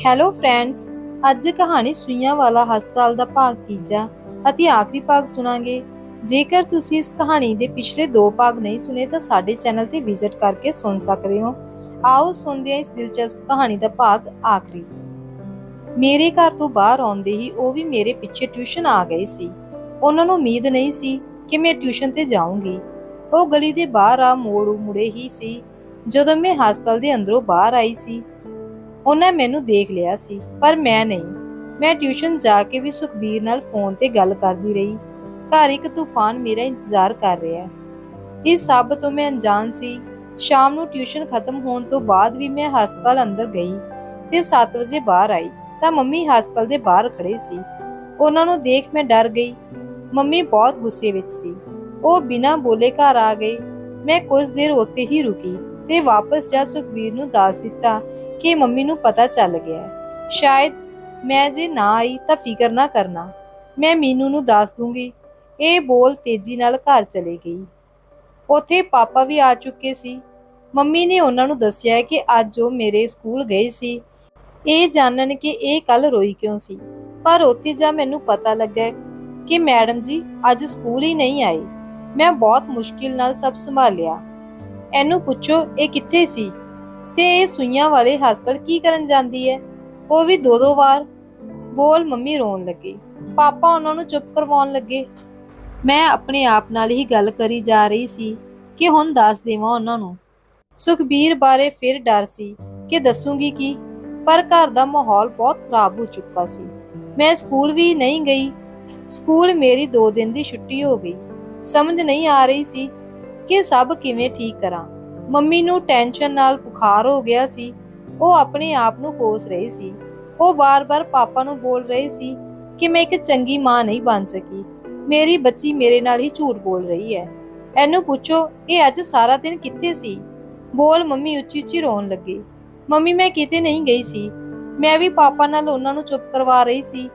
Hello friends ਅੱਜ ਕਹਾਣੀ ਸੂਈਆਂ ਵਾਲਾ ਹਸਪਤਾਲ ਦਾ ਭਾਗ ਤੀਜਾ ਅਤੇ ਆਖਰੀ ਭਾਗ ਸੁਣਾਂਗੇ। ਜੇਕਰ ਤੁਸੀਂ ਇਸ ਕਹਾਣੀ ਦੇ ਪਿਛਲੇ ਦੋ ਭਾਗ ਨਹੀਂ ਸੁਣੇ ਤਾਂ ਸਾਡੇ ਚੈਨਲ ਤੇ ਵਿਜ਼ਿਟ ਕਰਕੇ ਸੁਣ ਸਕਦੇ ਹੋ। ਆਓ ਸੁਣਦੇ ਹਾਂ ਇਸ ਦਿਲਚਸਪ ਕਹਾਣੀ ਦਾ ਭਾਗ ਆਖਰੀ। ਮੇਰੇ ਘਰ ਤੋਂ ਬਾਹਰ ਆਉਂਦੇ ਹੀ ਉਹ ਵੀ ਮੇਰੇ ਪਿੱਛੇ ਟਿਊਸ਼ਨ ਆ ਗਏ ਸੀ। ਉਹਨਾਂ ਨੂੰ ਉਮੀਦ ਨਹੀਂ ਸੀ ਕਿ ਮੈਂ ਟਿਊਸ਼ਨ ਤੇ ਜਾਊਂਗੀ। ਉਹ ਗਲੀ ਦੇ ਬਾਹਰ ਆ ਮੋੜ ਮੁੜੇ ਹੀ ਸੀ। ਜਦੋਂ ਮੈਂ ਹਸਪਤਾਲ ਦੇ ਅੰਦਰੋਂ ਬਾਹਰ ਆਈ ਸੀ ਉਹਨਾਂ ਮੈਨੂੰ ਦੇਖ ਲਿਆ ਸੀ, ਪਰ ਮੈਂ ਨਹੀਂ। ਮੈਂ ਟਿਊਸ਼ਨ ਜਾ ਕੇ ਵੀ ਸੁਖਬੀਰ ਨਾਲ ਫੋਨ ਤੇ ਗੱਲ ਕਰਦੀ ਰਹੀ। ਘਰ ਇੱਕ ਤੂਫਾਨ ਮੇਰਾ ਇੰਤਜ਼ਾਰ ਕਰ ਰਿਹਾ ਇਸ ਸਭ ਤੋਂ ਮੈਂ ਅਣਜਾਣ ਸੀ। ਸ਼ਾਮ ਨੂੰ ਟਿਊਸ਼ਨ ਖਤਮ ਹੋਣ ਤੋਂ ਬਾਅਦ ਵੀ ਮੈਂ ਹਸਪਤਾਲ ਅੰਦਰ ਗਈ ਤੇ 7 ਵਜੇ ਬਾਹਰ ਆਈ ਤਾਂ ਮੰਮੀ ਹਸਪਤਾਲ ਦੇ ਬਾਹਰ ਖੜੇ ਸੀ। ਉਹਨਾਂ ਨੂੰ ਦੇਖ ਮੈਂ ਡਰ ਗਈ। ਮੰਮੀ ਬਹੁਤ ਗੁੱਸੇ ਵਿੱਚ ਸੀ। ਉਹ ਬਿਨਾਂ ਬੋਲੇ ਘਰ ਆ ਗਏ। ਮੈਂ ਕੁਝ ਦੇਰ ਉੱਥੇ ਹੀ ਰੁਕੀ ਤੇ ਵਾਪਸ ਜਾ ਸੁਖਬੀਰ ਨੂੰ ਦੱਸ ਦਿੱਤਾ ਕਿ ਮੰਮੀ ਨੂੰ ਪਤਾ ਚੱਲ ਗਿਆ ਸ਼ਾਇਦ ਮੈਂ ਜੇ ਨਾ ਆਈ ਤਾਂ ਫਿਕਰ ਨਾ ਕਰਨਾ। ਮੈਂ ਮੀਨੂ ਨੂੰ ਦੱਸ ਦੂੰਗੀ। ਇਹ ਬੋਲ ਤੇਜ਼ੀ ਨਾਲ ਘਰ ਚਲੇ ਗਈ। ਉੱਥੇ ਪਾਪਾ ਵੀ ਆ ਚੁੱਕੇ ਸੀ। ਮੰਮੀ ਨੇ ਉਹਨਾਂ ਨੂੰ ਦੱਸਿਆ ਕਿ ਅੱਜ ਉਹ ਮੇਰੇ ਸਕੂਲ ਗਏ ਸੀ। ਇਹ ਜਾਣਨ ਕਿ ਇਹ ਕੱਲ ਰੋਈ ਕਿਉਂ ਸੀ। ਪਰ ਉੱਥੇ ਜਾ ਮੈਨੂੰ ਪਤਾ ਲੱਗਾ ਕਿ ਮੈਡਮ ਜੀ ਅੱਜ ਸਕੂਲ ਹੀ ਨਹੀਂ ਆਏ। ਮੈਂ ਬਹੁਤ ਮੁਸ਼ਕਿਲ ਨਾਲ ਸਭ ਸੰਭਾਲਿਆ। ਇਹਨੂੰ ਪੁੱਛੋ, ਇਹ ਕਿੱਥੇ ਸੀ? ਤੇ ਇਹ ਸੂਈਆਂ ਵਾਲੇ ਹਸਪਤਾਲ ਕੀ ਕਰਨ ਜਾਂਦੀ ਹੈ? ਉਹ ਵੀ ਦੋ ਦੋ ਵਾਰ ਬੋਲ ਮੰਮੀ ਰੋਣ ਲੱਗੀ। ਪਾਪਾ ਉਹਨਾਂ ਨੂੰ ਚੁੱਪ ਕਰਵਾਉਣ ਲੱਗੇ। ਮੈਂ ਆਪਣੇ ਆਪ ਨਾਲ ਹੀ ਗੱਲ ਕਰੀ ਜਾ ਰਹੀ ਸੀ ਕਿ ਹੁਣ ਦੱਸ ਦੇਵਾਂ ਉਹਨਾਂ ਨੂੰ। ਸੁਖਬੀਰ ਬਾਰੇ ਫਿਰ ਡਰ ਸੀ ਕਿ ਦੱਸੂਗੀ ਕੀ, ਪਰ ਘਰ ਦਾ ਮਾਹੌਲ ਬਹੁਤ ਖਰਾਬ ਹੋ ਚੁੱਕਾ ਸੀ। ਮੈਂ ਸਕੂਲ ਵੀ ਨਹੀਂ ਗਈ। ਸਕੂਲ ਮੇਰੀ 2 ਦਿਨ ਦੀ ਛੁੱਟੀ ਹੋ ਗਈ। ਸਮਝ ਨਹੀਂ ਆ ਰਹੀ ਸੀ ਕਿ ਸਭ ਕਿਵੇਂ ਠੀਕ ਕਰਾਂ। ਮੰਮੀ ਨੂੰ ਟੈਨਸ਼ਨ ਨਾਲ ਬੁਖਾਰ ਹੋ ਗਿਆ ਸੀ। ਉਹ ਆਪਣੇ ਆਪ ਨੂੰ ਕੋਸ ਰਹੀ ਸੀ। ਉਹ ਬਾਰ-ਬਾਰ ਪਾਪਾ ਨੂੰ ਬੋਲ ਰਹੀ ਸੀ ਕਿ ਮੈਂ ਇੱਕ ਚੰਗੀ ਮਾਂ ਨਹੀਂ ਬਣ ਸਕੀ। ਮੇਰੀ ਬੱਚੀ ਮੇਰੇ ਨਾਲ ਹੀ ਝੂਠ ਬੋਲ ਰਹੀ ਹੈ। ਇਹਨੂੰ ਪੁੱਛੋ, ਇਹ ਅੱਜ ਸਾਰਾ ਦਿਨ ਕਿੱਥੇ ਸੀ? ਬੋਲ ਮੰਮੀ ਉੱਚੀ-ਉੱਚੀ ਰੋਣ ਲੱਗੀ। ਮੰਮੀ, ਮੈਂ ਕਿਤੇ ਨਹੀਂ ਗਈ ਸੀ। ਮੈਂ ਵੀ ਪਾਪਾ ਨਾਲ ਉਹਨਾਂ ਨੂੰ ਚੁੱਪ ਕਰਵਾ ਰਹੀ ਸੀ।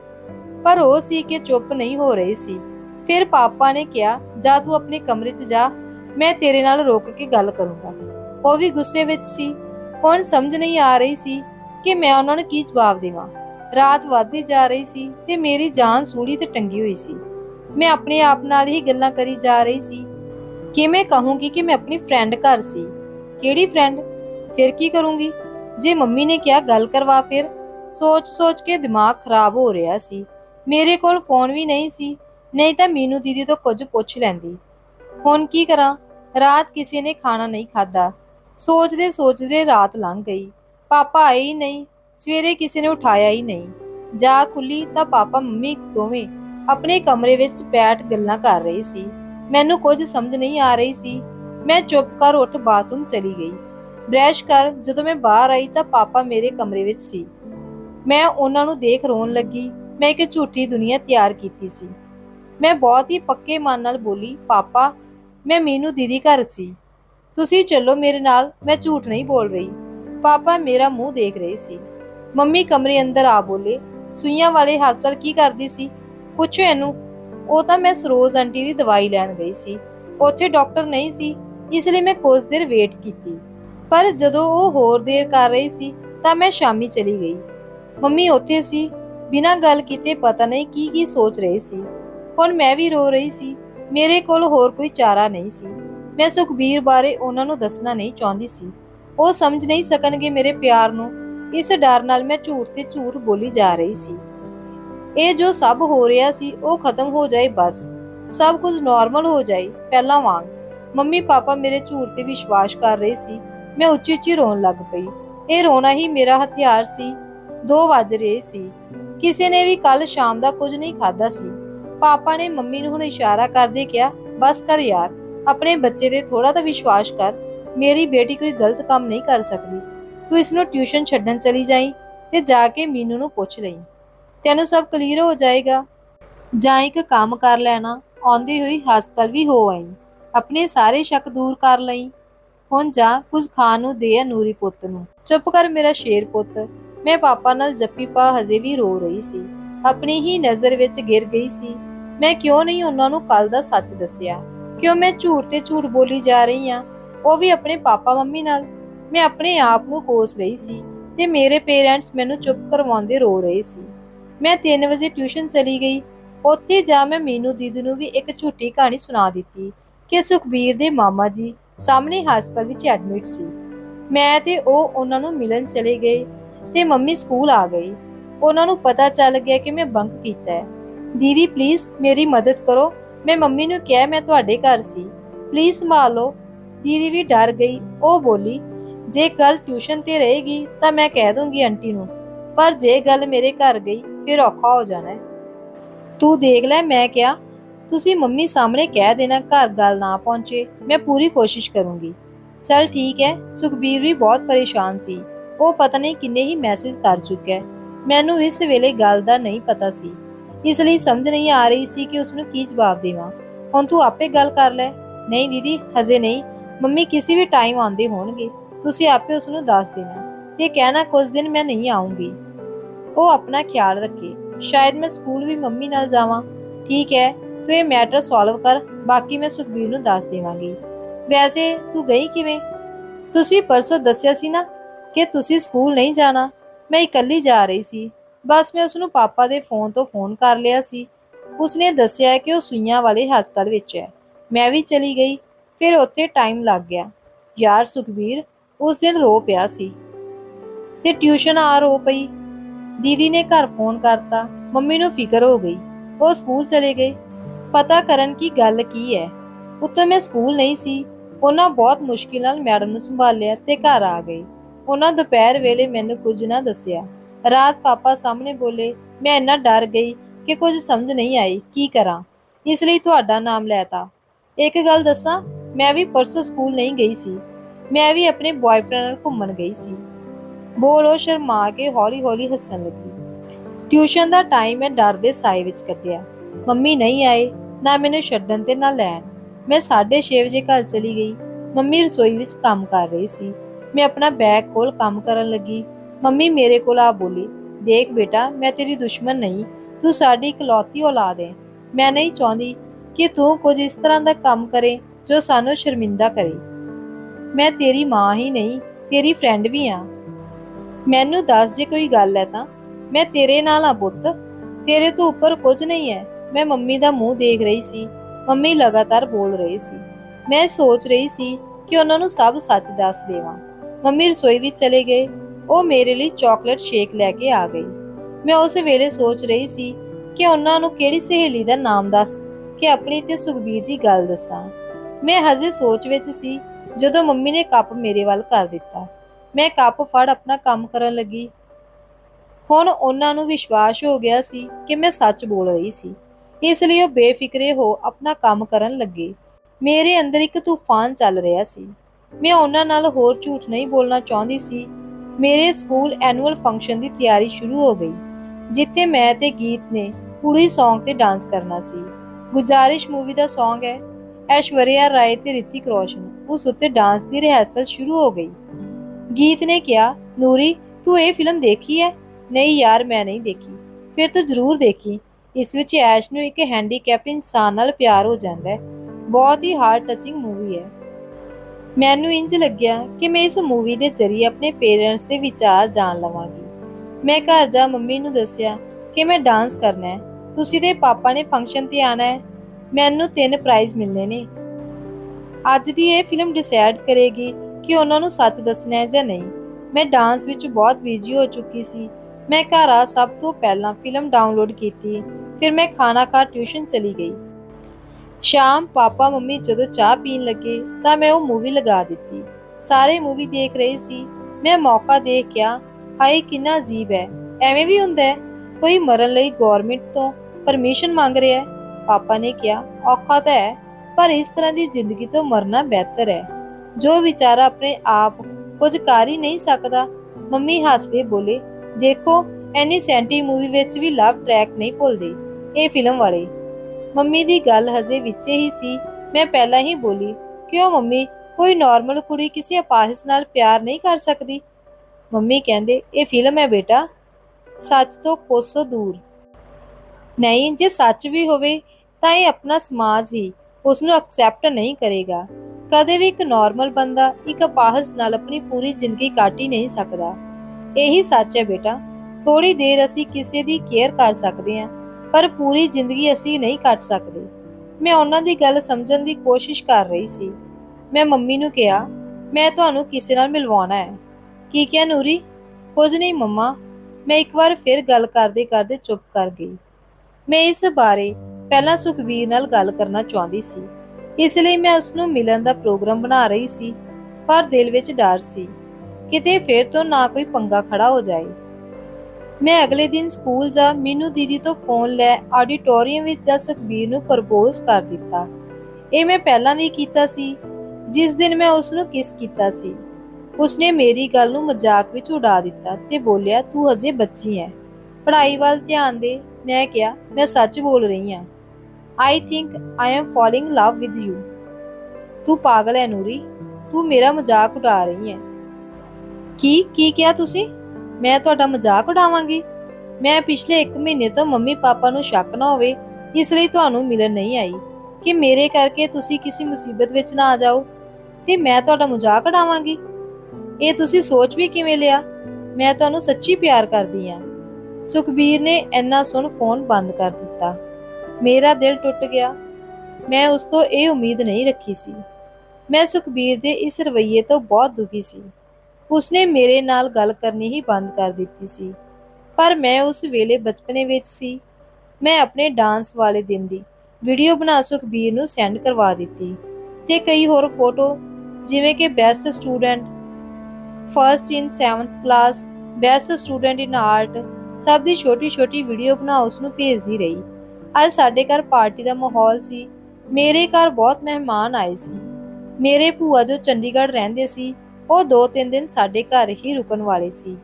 ਪਰ ਉਹ ਸੀ ਕਿ ਚੁੱਪ ਨਹੀਂ ਹੋ ਰਹੀ ਸੀ। ਫਿਰ ਪਾਪਾ ਨੇ ਕਿਹਾ, ਜਾ ਤੂੰ ਆਪਣੇ ਕਮਰੇ 'ਚ ਜਾ ਮੈਂ ਤੇਰੇ ਨਾਲ ਰੋਕ ਕੇ ਗੱਲ ਕਰੂੰਗਾ। ਉਹ ਵੀ ਗੁੱਸੇ ਵਿੱਚ ਸੀ। ਹੁਣ ਸਮਝ ਨਹੀਂ ਆ ਰਹੀ ਸੀ ਕਿ ਮੈਂ ਉਹਨਾਂ ਨੂੰ ਕੀ ਜਵਾਬ ਦੇਵਾਂ। ਰਾਤ ਵੱਧਦੀ ਜਾ ਰਹੀ ਸੀ ਤੇ ਮੇਰੀ ਜਾਨ ਸੂਲੀ ਤੇ ਟੰਗੀ ਹੋਈ ਸੀ। ਮੈਂ ਆਪਣੇ ਆਪ ਨਾਲ ਹੀ ਗੱਲਾਂ ਕਰੀ ਜਾ ਰਹੀ ਸੀ। ਕਿਵੇਂ ਕਹੂੰਗੀ ਕਿ ਮੈਂ ਆਪਣੀ ਫਰੈਂਡ ਘਰ ਸੀ? ਕਿਹੜੀ ਫਰੈਂਡ ਫਿਰ ਕੀ ਕਰੂੰਗੀ? ਜੇ ਮੰਮੀ ਨੇ ਕਿਹਾ ਗੱਲ ਕਰਵਾ ਫਿਰ? ਸੋਚ-ਸੋਚ ਕੇ ਦਿਮਾਗ ਖਰਾਬ ਹੋ ਰਿਹਾ ਸੀ। ਮੇਰੇ ਕੋਲ ਫੋਨ ਵੀ ਨਹੀਂ ਸੀ। ਨਹੀਂ ਤਾਂ ਮੀਨੂ ਦੀਦੀ ਤੋਂ ਕੁਝ ਪੁੱਛ ਲੈਂਦੀ। ਹੁਣ ਕੀ ਕਰਾਂ? ਰਾਤ ਕਿਸੇ ਨੇ ਖਾਣਾ ਨਹੀਂ ਖਾਦਾ ਸੋਚਦੇ ਸੋਚਦੇ ਰਾਤ ਲੰਘ ਗਈ। ਪਾਪਾ ਆਏ ਹੀ ਨਹੀਂ, ਸਵੇਰੇ ਕਿਸੇ ਨੇ ਉਠਾਇਆ ਹੀ ਨਹੀਂ। ਜਾ ਖੁੱਲੀ ਤਾਂ ਪਾਪਾ ਮੰਮੀ ਦੋਵੇਂ ਆਪਣੇ ਕਮਰੇ ਵਿੱਚ ਬੈਠ ਗੱਲਾਂ ਕਰ ਰਹੇ ਸੀ। ਮੈਨੂੰ ਕੁਝ ਸਮਝ ਨਹੀਂ ਆ ਰਹੀ ਸੀ। ਮੈਂ ਚੁੱਪ ਕਰ ਉੱਠ ਬਾਥਰੂਮ ਚਲੀ ਗਈ। ਬ੍ਰਸ਼ ਕਰ ਜਦੋਂ ਮੈਂ ਬਾਹਰ ਆਈ ਤਾਂ ਪਾਪਾ ਮੇਰੇ ਕਮਰੇ ਵਿੱਚ ਸੀ। ਮੈਂ ਉਹਨਾਂ ਨੂੰ ਦੇਖ ਰੋਣ ਲੱਗੀ। ਮੈਂ ਇੱਕ ਝੂਠੀ ਦੁਨੀਆ ਤਿਆਰ ਕੀਤੀ ਸੀ। ਮੈਂ ਬਹੁਤ ਹੀ ਪੱਕੇ ਮਨ ਨਾਲ ਬੋਲੀ, ਪਾਪਾ ਮੈਂ ਮੀਨੂ ਦੀਦੀ ਘਰ ਸੀ। ਤੁਸੀਂ ਚੱਲੋ ਮੇਰੇ ਨਾਲ, ਮੈਂ ਝੂਠ ਨਹੀਂ ਬੋਲ ਰਹੀ। ਪਾਪਾ ਮੇਰਾ ਮੂੰਹ ਦੇਖ ਰਹੇ ਸੀ। ਮੰਮੀ ਕਮਰੇ ਅੰਦਰ ਆ ਬੋਲੇ, ਸੂਈਆਂ ਵਾਲੇ ਹਸਪਤਾਲ ਕੀ ਕਰਦੀ ਸੀ? ਪੁੱਛੋ ਇਹਨੂੰ। ਉਹ ਤਾਂ ਮੈਂ ਸਰੋਜ਼ ਆਂਟੀ ਦੀ ਦਵਾਈ ਲੈਣ ਗਈ ਸੀ। ਉੱਥੇ ਡਾਕਟਰ ਨਹੀਂ ਸੀ, ਇਸ ਲਈ ਮੈਂ ਕੁਝ ਦੇਰ ਵੇਟ ਕੀਤੀ। ਪਰ ਜਦੋਂ ਉਹ ਹੋਰ ਦੇਰ ਕਰ ਰਹੀ ਸੀ, ਤਾਂ ਮੈਂ ਸ਼ਾਮੀ ਚਲੀ ਗਈ। ਮੰਮੀ ਉੱਥੇ ਸੀ, ਬਿਨਾਂ ਗੱਲ ਕੀਤੇ ਪਤਾ ਨਹੀਂ ਕੀ ਕੀ ਸੋਚ ਰਹੇ ਸੀ। ਹੁਣ ਮੈਂ ਵੀ ਰੋ ਰਹੀ ਸੀ। ਮੇਰੇ ਕੋਲ ਹੋਰ ਕੋਈ ਚਾਰਾ ਨਹੀਂ ਸੀ। ਮੈਂ ਸੁਖਬੀਰ ਬਾਰੇ ਉਹਨਾਂ ਨੂੰ ਦੱਸਣਾ ਨਹੀਂ ਚਾਹੁੰਦੀ ਸੀ। ਉਹ ਸਮਝ ਨਹੀਂ ਸਕਣਗੇ ਮੇਰੇ ਪਿਆਰ ਨੂੰ। ਇਸ ਡਰ ਨਾਲ ਮੈਂ ਝੂਠ ਤੇ ਝੂਠ ਬੋਲੀ ਜਾ ਰਹੀ ਸੀ। ਇਹ ਜੋ ਸਭ ਹੋ ਰਿਹਾ ਸੀ, ਉਹ ਖਤਮ ਹੋ ਜਾਏ ਬਸ। ਸਭ ਕੁਝ ਨਾਰਮਲ ਹੋ ਜਾਏ, ਪਹਿਲਾਂ ਵਾਂਗ। ਮੰਮੀ ਪਾਪਾ ਮੇਰੇ ਝੂਠ ਤੇ ਵਿਸ਼ਵਾਸ ਕਰ ਰਹੇ ਸੀ। ਮੈਂ ਉੱਚੀ ਉੱਚੀ ਰੋਣ ਲੱਗ ਪਈ। ਇਹ ਰੋਣਾ ਹੀ ਮੇਰਾ ਹਥਿਆਰ ਸੀ। 2 ਵਜ ਰਹੇ ਸੀ। ਕਿਸੇ ਨੇ ਵੀ ਕੱਲ ਸ਼ਾਮ ਦਾ ਕੁਝ ਨਹੀਂ ਖਾਦਾ ਸੀ। ਪਾਪਾ ਨੇ ਮੰਮੀ ਨੂੰ ਹੁਣ ਇਸ਼ਾਰਾ ਕਰਦੇ ਕਿਹਾ, ਬਸ ਕਰ ਯਾਰ, ਆਪਣੇ ਬੱਚੇ ਤੇ ਥੋੜਾ ਤਾਂ ਵਿਸ਼ਵਾਸ ਕਰ, ਮੇਰੀ ਬੇਟੀ ਕੋਈ ਗਲਤ ਕੰਮ ਨਹੀਂ ਕਰ ਸਕਦੀ। ਤੂੰ ਇਸ ਨੂੰ ਟਿਊਸ਼ਨ ਛੱਡਣ ਚਲੀ ਜਾਈ ਤੇ ਜਾ ਕੇ ਮੀਨੂ ਨੂੰ ਪੁੱਛ ਲਈ। ਤੈਨੂੰ ਸਭ ਕਲੀਅਰ ਹੋ ਜਾਏਗਾ। ਜਾਂ ਇੱਕ ਕੰਮ ਕਰ ਲੈਣਾ, ਆਉਂਦੀ ਹੋਈ ਹਸਪਤਾਲ ਵੀ ਹੋ ਆਈ। ਆਪਣੇ ਸਾਰੇ ਸ਼ੱਕ ਦੂਰ ਕਰ ਲਈ। ਹੁਣ ਜਾ, ਕੁਝ ਖਾਣ ਨੂੰ ਦੇ ਆ ਨੂਰੀ ਪੁੱਤ ਨੂੰ। ਚੁੱਪ ਕਰ ਮੇਰਾ ਸ਼ੇਰ ਪੁੱਤ, ਮੈਂ ਪਾਪਾ ਨਾਲ ਜੱਪੀ ਪਾ ਹਜੇ ਵੀ ਰੋ ਰਹੀ ਸੀ। ਆਪਣੀ ਹੀ ਨਜ਼ਰ ਵਿੱਚ ਗਿਰ ਗਈ ਸੀ। ਮੈਂ ਕਿਉਂ ਨਹੀਂ ਉਹਨਾਂ ਨੂੰ ਕੱਲ ਦਾ ਸੱਚ ਦੱਸਿਆ? ਕਿਉਂ ਮੈਂ ਝੂਠ ਤੇ ਝੂਠ ਬੋਲੀ ਜਾ ਰਹੀ ਆ ਉਹ ਵੀ ਆਪਣੇ ਪਾਪਾ ਮੰਮੀ ਨਾਲ। ਮੈਂ ਆਪਣੇ ਆਪ ਨੂੰ ਕੋਸ ਰਹੀ ਸੀ ਤੇ ਮੇਰੇ ਪੇਰੈਂਟਸ ਮੈਨੂੰ ਚੁੱਪ ਕਰਵਾਉਂਦੇ ਰੋ ਰਹੇ ਸੀ। ਮੈਂ 3 ਵਜੇ ਟਿਊਸ਼ਨ ਚਲੀ ਗਈ। ਉੱਥੇ ਜਾ ਮੈਂ ਮੀਨੂ ਦੀਦੀ ਨੂੰ ਵੀ ਇੱਕ ਝੂਠੀ ਕਹਾਣੀ ਸੁਣਾ ਦਿੱਤੀ ਕਿ ਸੁਖਬੀਰ ਦੇ ਮਾਮਾ ਜੀ ਸਾਹਮਣੇ ਹਸਪਤਾਲ ਵਿੱਚ ਐਡਮਿਟ ਸੀ। ਮੈਂ ਤੇ ਉਹ ਉਹਨਾਂ ਨੂੰ ਮਿਲਣ ਚਲੇ ਗਏ ਤੇ ਮੰਮੀ ਸਕੂਲ ਆ ਗਈ। ਉਹਨਾਂ ਨੂੰ ਪਤਾ ਚੱਲ ਗਿਆ ਕਿ ਮੈਂ ਬੰਕ ਕੀਤਾ ਹੈ। ਦੀਦੀ ਪਲੀਜ਼ ਮੇਰੀ ਮਦਦ ਕਰੋ। ਮੈਂ ਮੰਮੀ ਨੂੰ ਕਿਹਾ ਮੈਂ ਤੁਹਾਡੇ ਘਰ ਸੀ। ਪਲੀਜ਼ ਸੰਭਾਲੋ ਲਓ। ਦੀਦੀ ਵੀ ਡਰ ਗਈ। ਉਹ ਬੋਲੀ, ਜੇ ਕੱਲ ਟਿਊਸ਼ਨ ਤੇ ਰਹੇਗੀ ਤਾਂ ਮੈਂ ਕਹਿ ਦੂੰਗੀ ਆਂਟੀ ਨੂੰ। ਪਰ ਜੇ ਗੱਲ ਮੇਰੇ ਘਰ ਗਈ, ਫਿਰ ਔਖਾ ਹੋ ਜਾਣਾ ਤੂੰ ਦੇਖ ਲੈ, ਮੈਂ ਕਿਹਾ, ਤੁਸੀਂ ਮੰਮੀ ਸਾਹਮਣੇ ਕਹਿ ਦੇਣਾ ਘਰ ਗੱਲ ਨਾ ਪਹੁੰਚੇ, ਮੈਂ ਪੂਰੀ ਕੋਸ਼ਿਸ਼ ਕਰੂੰਗੀ। ਚਲ ਠੀਕ ਹੈ, ਸੁਖਬੀਰ ਵੀ ਬਹੁਤ ਪਰੇਸ਼ਾਨ ਸੀ। ਉਹ ਪਤਾ ਨਹੀਂ ਕਿੰਨੇ ਹੀ ਮੈਸੇਜ ਕਰ ਚੁੱਕਿਆ ਮੈਨੂੰ ਇਸ ਵੇਲੇ ਗੱਲ ਦਾ ਨਹੀਂ ਪਤਾ ਸੀ। ਇਸ ਲਈ ਸਮਝ ਨਹੀਂ ਆ ਰਹੀ ਸੀ ਕਿ ਉਸ ਨੂੰ ਕੀ ਜਵਾਬ ਦੇਵਾਂ। ਹੁਣ ਤੂੰ ਆਪੇ ਗੱਲ ਕਰ ਲੈ। ਨਹੀਂ ਦੀਦੀ, ਹਜੇ ਨਹੀਂ। ਮੰਮੀ, ਕਿਸੇ ਵੀ ਟਾਈਮ ਆਉਂਦੇ ਹੋਣਗੇ। ਤੁਸੀਂ ਆਪੇ ਉਸ ਨੂੰ ਦੱਸ ਦੇਣਾ। ਤੇ ਕਹਿਣਾ ਕੁਝ ਦਿਨ ਮੈਂ ਨਹੀਂ ਆਉਂਗੀ। ਉਹ ਆਪਣਾ ਖਿਆਲ ਰੱਖੇ। ਸ਼ਾਇਦ ਮੈਂ ਸਕੂਲ ਵੀ ਮੰਮੀ ਨਾਲ ਜਾਵਾਂ। ਠੀਕ ਹੈ, ਤੂੰ ਇਹ ਮੈਟਰ ਸੋਲਵ ਕਰ। ਬਾਕੀ ਮੈਂ ਸੁਖਬੀਰ ਨੂੰ ਦੱਸ ਦੇਵਾਂਗੀ। ਵੈਸੇ ਤੂੰ ਗਈ ਕਿਵੇਂ? ਤੁਸੀਂ ਪਰਸੋਂ ਦੱਸਿਆ ਸੀ ਨਾ ਕਿ ਤੁਸੀਂ ਸਕੂਲ ਨਹੀਂ ਜਾਣਾ। ਮੈਂ ਇਕੱਲੀ ਜਾ ਰਹੀ ਸੀ। ਬਸ ਮੈਂ ਉਸ ਨੂੰ ਪਾਪਾ ਦੇ ਫੋਨ ਤੋਂ ਫੋਨ ਕਰ ਲਿਆ ਸੀ। ਉਸਨੇ ਦੱਸਿਆ ਕਿ ਉਹ ਸੂਈਆਂ ਵਾਲੇ ਹਸਪਤਾਲ ਵਿੱਚ ਹੈ। ਮੈਂ ਵੀ ਚਲੀ ਗਈ। ਫਿਰ ਉੱਥੇ ਟਾਈਮ ਲੱਗ ਗਿਆ। ਯਾਰ ਸੁਖਬੀਰ, ਉਸ ਦਿਨ ਰੋ ਪਿਆ ਸੀ। ਤੇ ਟਿਊਸ਼ਨ ਆ ਰੋ ਪਈ। ਦੀਦੀ ਨੇ ਘਰ ਫੋਨ ਕਰਤਾ। ਮੰਮੀ ਨੂੰ ਫਿਕਰ ਹੋ ਗਈ। ਉਹ ਸਕੂਲ ਚਲੇ ਗਏ। ਪਤਾ ਕਰਨ ਕੀ ਗੱਲ ਕੀ ਹੈ? ਉੱਤੋਂ ਮੈਂ ਸਕੂਲ ਨਹੀਂ ਸੀ। ਉਹਨਾਂ ਬਹੁਤ ਮੁਸ਼ਕਿਲ ਨਾਲ ਮੈਡਮ ਨੂੰ ਸੰਭਾਲਿਆ ਤੇ ਘਰ ਆ ਗਈ ਉਹਨਾਂ ਦੁਪਹਿਰ ਵੇਲੇ ਮੈਨੂੰ ਕੁਝ ਨਾ ਦੱਸਿਆ। ਰਾਤ ਪਾਪਾ ਸਾਹਮਣੇ ਬੋਲੇ, ਮੈਂ ਇੰਨਾ ਡਰ ਗਈ ਕਿ ਕੁਝ ਸਮਝ ਨਹੀਂ ਆਈ, ਕੀ ਕਰਾਂ? ਇਸ ਲਈ ਤੁਹਾਡਾ ਨਾਮ ਲੈਤਾ। ਇੱਕ ਗੱਲ ਦੱਸਾਂ, ਮੈਂ ਵੀ ਪਰਸੋਂ ਸਕੂਲ ਨਹੀਂ ਗਈ ਸੀ। ਮੈਂ ਵੀ ਆਪਣੇ ਬॉयਫ੍ਰੈਂਡ ਨਾਲ ਘੁੰਮਣ ਗਈ ਸੀ। ਬੋਲੋ ਸ਼ਰਮਾ ਕੇ ਹੌਲੀ-ਹੌਲੀ ਹੱਸਣ ਲੱਗੀ। ਟਿਊਸ਼ਨ ਦਾ ਟਾਈਮ ਮੈਂ ਡਰ ਦੇ ਸਾਏ ਵਿੱਚ ਕੱਟਿਆ। ਮੰਮੀ ਨਹੀਂ ਆਏ, ਨਾ ਮੈਨੂੰ ਛੱਡਣ ਤੇ ਨਾ ਲੈਣ। ਮੈਂ 6:30 ਵਜੇ ਘਰ ਚਲੀ ਗਈ। ਮੰਮੀ ਰਸੋਈ ਵਿੱਚ ਕੰਮ ਕਰ ਰਹੀ ਸੀ। ਮੈਂ ਆਪਣਾ ਬੈਗ ਖੋਲ ਕੰਮ ਕਰਨ ਲੱਗੀ। ਮੰਮੀ ਮੇਰੇ ਕੋਲ ਆ ਬੋਲੀ, ਦੇਖ ਬੇਟਾ, ਮੈਂ ਤੇਰੀ ਦੁਸ਼ਮਣ ਨਹੀਂ, ਤੂੰ ਸਾਡੀ ਇਕਲੌਤੀ ਔਲਾਦ ਹੈ ਮੈਂ ਨਹੀਂ ਚਾਹੁੰਦੀ ਕਿ ਤੂੰ ਕੁਝ ਇਸ ਤਰ੍ਹਾਂ ਦਾ ਕੰਮ ਕਰੇ ਜੋ ਸਾਨੂੰ ਸ਼ਰਮਿੰਦਾ ਕਰੇ। ਮੈਂ ਤੇਰੀ ਮਾਂ ਹੀ ਨਹੀਂ, ਤੇਰੀ ਫਰੈਂਡ ਵੀ ਆ। ਮੈਨੂੰ ਦੱਸ ਜੇ ਕੋਈ ਗੱਲ ਹੈ ਤਾਂ? ਮੈਂ ਤੇਰੇ ਨਾਲ ਆ ਪੁੱਤ। ਤੇਰੇ ਤੋਂ ਉੱਪਰ ਕੁਝ ਨਹੀਂ ਹੈ ਮੈਂ ਮੰਮੀ ਦਾ ਮੂੰਹ ਦੇਖ ਰਹੀ ਸੀ। ਮੰਮੀ ਲਗਾਤਾਰ ਬੋਲ ਰਹੀ ਸੀ। ਮੈਂ ਸੋਚ ਰਹੀ ਸੀ ਕਿ ਉਹਨਾਂ ਨੂੰ ਸਭ ਸੱਚ ਦੱਸ ਦੇਵਾਂ। ਮੰਮੀ ਰਸੋਈ ਵਿੱਚ ਚਲੇ ਗਏ। ਉਹ ਮੇਰੇ ਲਈ ਚਾਕਲੇਟ ਸ਼ੇਕ ਲੈ ਕੇ ਆ ਗਈ। ਮੈਂ ਉਸ ਵੇਲੇ ਸੋਚ ਰਹੀ ਸੀ ਕਿ ਉਹਨਾਂ ਨੂੰ ਕਿਹੜੀ ਸਹੇਲੀ ਦਾ ਨਾਮ ਦੱਸ ਕਿ ਆਪਣੀ ਤੇ ਸੁਖਬੀਰ ਦੀ ਗੱਲ ਦੱਸਾਂ। ਮੈਂ ਹਜੇ ਸੋਚ ਵਿੱਚ ਸੀ, ਜਦੋਂ ਮੰਮੀ ਨੇ ਕੱਪ ਮੇਰੇ ਵੱਲ ਕਰ ਦਿੱਤਾ। ਮੈਂ ਕੱਪ ਫੜ ਆਪਣਾ ਕੰਮ ਕਰਨ ਲੱਗੀ। ਹੁਣ ਉਹਨਾਂ ਨੂੰ ਵਿਸ਼ਵਾਸ ਹੋ ਗਿਆ ਸੀ ਕਿ ਮੈਂ ਸੱਚ ਬੋਲ ਰਹੀ ਸੀ। ਇਸ ਲਈ ਉਹ ਬੇਫਿਕਰੇ ਹੋ ਆਪਣਾ ਕੰਮ ਕਰਨ ਲੱਗੇ। ਮੇਰੇ ਅੰਦਰ ਇੱਕ ਤੂਫਾਨ ਚੱਲ ਰਿਹਾ ਸੀ। ਮੈਂ ਉਹਨਾਂ ਨਾਲ ਹੋਰ ਝੂਠ ਨਹੀਂ ਬੋਲਣਾ ਚਾਹੁੰਦੀ ਸੀ। ਮੇਰੇ ਸਕੂਲ ਐਨੂਅਲ ਫੰਕਸ਼ਨ ਦੀ ਤਿਆਰੀ ਸ਼ੁਰੂ ਹੋ ਗਈ, ਜਿੱਥੇ ਮੈਂ ਤੇ ਗੀਤ ਨੇ ਪੂਰੀ Song ਤੇ ਡਾਂਸ ਕਰਨਾ ਸੀ। ਗੁਜ਼ਾਰਿਸ਼ ਮੂਵੀ ਦਾ Song ਹੈ, ਐਸ਼ਵਰਿਆ ਰਾਏ ਤੇ ਰਿਤਿਕ ਰੋਸ਼ਨ, ਉਸ ਉੱਤੇ ਡਾਂਸ ਦੀ ਰਿਹਰਸਲ ਸ਼ੁਰੂ ਹੋ ਗਈ। ਗੀਤ ਨੇ ਕਿਹਾ, ਨੂਰੀ, ਤੂੰ ਇਹ ਫਿਲਮ ਦੇਖੀ ਹੈ? ਨਹੀਂ ਯਾਰ, ਮੈਂ ਨਹੀਂ ਦੇਖੀ। ਫਿਰ ਤੂੰ ਜ਼ਰੂਰ ਦੇਖੀ। ਇਸ ਵਿੱਚ ਐਸ਼ ਨੂੰ ਇੱਕ ਹੈਂਡੀਕੈਪ ਇਨਸਾਨ ਨਾਲ ਪਿਆਰ ਹੋ ਜਾਂਦਾ ਹੈ। ਬਹੁਤ ਹੀ ਹਾਰਟ ਟਚਿੰਗ ਮੂਵੀ ਹੈ। ਮੈਨੂੰ ਇੰਜ ਲੱਗਿਆ ਕਿ ਮੈਂ ਇਸ ਮੂਵੀ ਦੇ ਜ਼ਰੀਏ ਆਪਣੇ ਪੇਰੈਂਟਸ ਦੇ ਵਿਚਾਰ ਜਾਣ ਲਵਾਂਗੀ। ਮੈਂ ਘਰ ਜਾ ਮੰਮੀ ਨੂੰ ਦੱਸਿਆ ਕਿ ਮੈਂ ਡਾਂਸ ਕਰਨਾ ਹੈ। ਤੁਸੀਂ ਦੇ ਪਾਪਾ ਨੇ ਫੰਕਸ਼ਨ ਤੇ ਆਣਾ ਹੈ। ਮੈਨੂੰ ਤਿੰਨ ਪ੍ਰਾਈਜ਼ ਮਿਲਨੇ ਨੇ। ਅੱਜ ਦੀ ਇਹ ਫਿਲਮ ਡਿਸਾਈਡ ਕਰੇਗੀ ਕਿ ਉਹਨਾਂ ਨੂੰ ਸੱਚ ਦੱਸਣਾ ਹੈ ਜਾਂ ਨਹੀਂ। ਮੈਂ ਡਾਂਸ ਵਿੱਚ ਬਹੁਤ ਬਿਜ਼ੀ ਹੋ ਚੁੱਕੀ ਸੀ। ਮੈਂ ਘਰ ਆ ਸਭ ਤੋਂ ਪਹਿਲਾਂ ਫਿਲਮ ਡਾਊਨਲੋਡ ਕੀਤੀ। ਫਿਰ ਮੈਂ ਖਾਣਾ ਖਾ ਟਿਊਸ਼ਨ ਚਲੀ ਗਈ। ਸ਼ਾਮ ਪਾਪਾ ਮੰਮੀ ਜਦੋਂ ਚਾਹ ਪੀਣ ਲੱਗੇ ਤਾਂ ਮੈਂ ਉਹ ਮੂਵੀ ਲਗਾ ਦਿੱਤੀ। ਸਾਰੇ ਮੂਵੀ ਦੇਖ ਰਹੇ ਸੀ। ਮੈਂ ਮੌਕਾ ਦੇਖ ਕਿਹਾ, ਹਾਏ, ਕਿੰਨਾ ਅਜੀਬ ਹੈ। ਐਵੇਂ ਵੀ ਹੁੰਦਾ ਹੈ? ਕੋਈ ਮਰਨ ਲਈ ਗਵਰਨਮੈਂਟ ਤੋਂ ਪਰਮਿਸ਼ਨ ਮੰਗ ਰਿਹਾ ਹੈ? ਪਾਪਾ ਨੇ ਕਿਹਾ, ਔਖਾ ਤਾਂ ਹੈ, ਪਰ ਇਸ ਤਰ੍ਹਾਂ ਦੀ ਜ਼ਿੰਦਗੀ ਤੋਂ ਮਰਨਾ ਬਿਹਤਰ ਹੈ। ਜੋ ਵਿਚਾਰਾ ਆਪਣੇ ਆਪ ਕੁਝ ਕਰ ਹੀ ਨਹੀਂ ਸਕਦਾ। ਮੰਮੀ ਹੱਸਦੇ ਬੋਲੇ, ਦੇਖੋ ਐਨੀ ਸੈਂਟੀ ਮੂਵੀ ਵਿੱਚ ਵੀ ਲਵ ਟਰੈਕ ਨਹੀਂ ਭੁੱਲਦੇ। ਇਹ ਫਿਲਮ ਵਾਲੇ ਮੰਮੀ ਦੀ ਗੱਲ ਹਜੇ ਵਿੱਚੇ ਹੀ ਸੀ। ਮੈਂ ਪਹਿਲਾਂ ਹੀ ਬੋਲੀ, ਕਿਉਂ ਮੰਮੀ, ਕੋਈ ਨਾਰਮਲ ਕੁੜੀ ਕਿਸੇ ਅਪਾਹਿਜ ਨਾਲ ਪਿਆਰ ਨਹੀਂ ਕਰ ਸਕਦੀ? ਮੰਮੀ ਕਹਿੰਦੇ, ਇਹ ਫਿਲਮ ਹੈ ਬੇਟਾ। ਸੱਚ ਤੋਂ ਕੋਸੋਂ ਦੂਰ। ਨਹੀਂ, ਜੇ ਸੱਚ ਵੀ ਹੋਵੇ, ਤਾਂ ਇਹ ਆਪਣਾ ਸਮਾਜ ਹੀ ਉਸ ਨੂੰ ਐਕਸੈਪਟ ਨਹੀਂ ਕਰੇਗਾ। ਕਦੇ ਵੀ ਇੱਕ ਨਾਰਮਲ ਬੰਦਾ ਇੱਕ ਅਪਾਹਜ ਨਾਲ ਆਪਣੀ ਪੂਰੀ ਜ਼ਿੰਦਗੀ ਕੱਟ ਨਹੀਂ ਸਕਦਾ। ਇਹੀ ਸੱਚ ਹੈ ਬੇਟਾ। ਥੋੜੀ ਦੇਰ ਅਸੀਂ ਕਿਸੇ ਦੀ ਕੇਅਰ ਕਰ ਸਕਦੇ ਹਾਂ। ਪਰ ਪੂਰੀ ਜ਼ਿੰਦਗੀ ਅਸੀਂ ਨਹੀਂ ਕੱਟ ਸਕਦੇ। ਮੈਂ ਉਹਨਾਂ ਦੀ ਗੱਲ ਸਮਝਣ ਦੀ ਕੋਸ਼ਿਸ਼ ਕਰ ਰਹੀ ਸੀ। ਮੈਂ ਮੰਮੀ ਨੂੰ ਕਿਹਾ, ਮੈਂ ਤੁਹਾਨੂੰ ਕਿਸੇ ਨਾਲ ਮਿਲਵਾਉਣਾ ਹੈ। ਕੀ ਕਿਹਾ ਨੂਰੀ? ਕੁਝ ਨਹੀਂ ਮੰਮਾ, ਮੈਂ ਇੱਕ ਵਾਰ ਫਿਰ ਗੱਲ ਕਰਦੇ ਕਰਦੇ ਚੁੱਪ ਕਰ ਗਈ। ਮੈਂ ਇਸ ਬਾਰੇ ਪਹਿਲਾਂ ਸੁਖਬੀਰ ਨਾਲ ਗੱਲ ਕਰਨਾ ਚਾਹੁੰਦੀ ਸੀ। ਇਸ ਲਈ ਮੈਂ ਉਸ ਨੂੰ ਮਿਲਣ ਦਾ ਪ੍ਰੋਗਰਾਮ ਬਣਾ ਰਹੀ ਸੀ, ਪਰ ਦਿਲ ਵਿੱਚ ਡਰ ਸੀ। ਕਿਤੇ ਫਿਰ ਤੋਂ ਨਾ ਕੋਈ ਪੰਗਾ ਖੜਾ ਹੋ ਜਾਏ। ਮੈਂ ਅਗਲੇ ਦਿਨ ਸਕੂਲ ਜਾ ਮੀਨੂ ਦੀਦੀ ਤੋਂ ਫੋਨ ਲੈ ਆਡੀਟੋਰੀਅਮ ਵਿੱਚ ਜਾ ਸੁਖਬੀਰ ਨੂੰ ਪ੍ਰਪੋਜ਼ ਕਰ ਦਿੱਤਾ। ਇਹ ਮੈਂ ਪਹਿਲਾਂ ਵੀ ਕੀਤਾ ਸੀ। ਜਿਸ ਦਿਨ ਮੈਂ ਉਸ ਨੂੰ ਕਿਸ ਕੀਤਾ ਸੀ। ਉਸਨੇ ਮੇਰੀ ਗੱਲ ਨੂੰ ਮਜ਼ਾਕ ਵਿੱਚ ਉਡਾ ਦਿੱਤਾ ਤੇ ਬੋਲਿਆ, ਤੂੰ ਹਜੇ ਬੱਚੀ ਹੈ ਪੜ੍ਹਾਈ ਵੱਲ ਧਿਆਨ ਦੇ। ਮੈਂ ਕਿਹਾ, ਮੈਂ ਸੱਚ ਬੋਲ ਰਹੀ ਹਾਂ I think I am falling love with you ਤੂੰ ਪਾਗਲ ਹੈ ਨੂਰੀ। ਤੂੰ ਮੇਰਾ ਮਜ਼ਾਕ ਉਡਾ ਰਹੀ ਹੈ ਕੀ ਕੀ ਕਿਹਾ ਤੁਸੀਂ? ਮੈਂ ਤੁਹਾਡਾ ਮਜ਼ਾਕ ਉਡਾਵਾਂਗੀ। ਮੈਂ ਪਿਛਲੇ 1 ਮਹੀਨੇ ਤੋਂ ਮੰਮੀ ਪਾਪਾ ਨੂੰ ਸ਼ੱਕ ਨਾ ਹੋਵੇ, ਇਸ ਲਈ ਤੁਹਾਨੂੰ ਮਿਲਣ ਨਹੀਂ ਆਈ। ਕਿ ਮੇਰੇ ਕਰਕੇ ਤੁਸੀਂ ਕਿਸੇ ਮੁਸੀਬਤ ਵਿੱਚ ਨਾ ਆ ਜਾਓ, ਤੇ ਮੈਂ ਤੁਹਾਡਾ ਮਜ਼ਾਕ ਉਡਾਵਾਂਗੀ। ਇਹ ਤੁਸੀਂ ਸੋਚ ਵੀ ਕਿਵੇਂ ਲਿਆ? ਮੈਂ ਤੁਹਾਨੂੰ ਸੱਚੀ ਪਿਆਰ ਕਰਦੀ ਆ ਸੁਖਬੀਰ ਨੇ ਇੰਨਾ ਸੁਣ ਫੋਨ ਬੰਦ ਕਰ ਦਿੱਤਾ। ਮੇਰਾ ਦਿਲ ਟੁੱਟ ਗਿਆ। ਮੈਂ ਉਸ ਤੋਂ ਇਹ ਉਮੀਦ ਨਹੀਂ ਰੱਖੀ ਸੀ। ਮੈਂ ਸੁਖਬੀਰ ਦੇ ਇਸ ਰਵੱਈਏ ਤੋਂ ਬਹੁਤ ਦੁਖੀ ਸੀ। ਉਸਨੇ ਮੇਰੇ ਨਾਲ ਗੱਲ ਕਰਨੀ ਹੀ ਬੰਦ ਕਰ ਦਿੱਤੀ ਸੀ। ਪਰ ਮੈਂ ਉਸ ਵੇਲੇ ਬਚਪਨੇ ਵਿੱਚ ਸੀ। ਮੈਂ ਆਪਣੇ ਡਾਂਸ ਵਾਲੇ ਦਿਨ ਦੀ ਵੀਡੀਓ ਬਣਾ ਸੁਖਬੀਰ ਨੂੰ ਸੈਂਡ ਕਰਵਾ ਦਿੱਤੀ ਤੇ ਕਈ ਹੋਰ ਫੋਟੋ, ਜਿਵੇਂ ਕਿ best student first in 7th class best student in art ਸਭ ਦੀ ਛੋਟੀ-ਛੋਟੀ ਵੀਡੀਓ ਬਣਾ ਉਸ ਨੂੰ ਭੇਜਦੀ ਰਹੀ। ਅੱਜ ਸਾਡੇ ਘਰ ਪਾਰਟੀ ਦਾ ਮਾਹੌਲ ਸੀ। ਮੇਰੇ ਘਰ ਬਹੁਤ ਮਹਿਮਾਨ ਆਏ ਸੀ। ਮੇਰੇ ਭੂਆ ਜੋ ਚੰਡੀਗੜ੍ਹ ਰਹਿੰਦੇ ਸੀ ਉਹ 2-3 ਦਿਨ ਸਾਡੇ ਘਰ ਹੀ ਰੁਕਣ ਵਾਲੇ ਸੀ।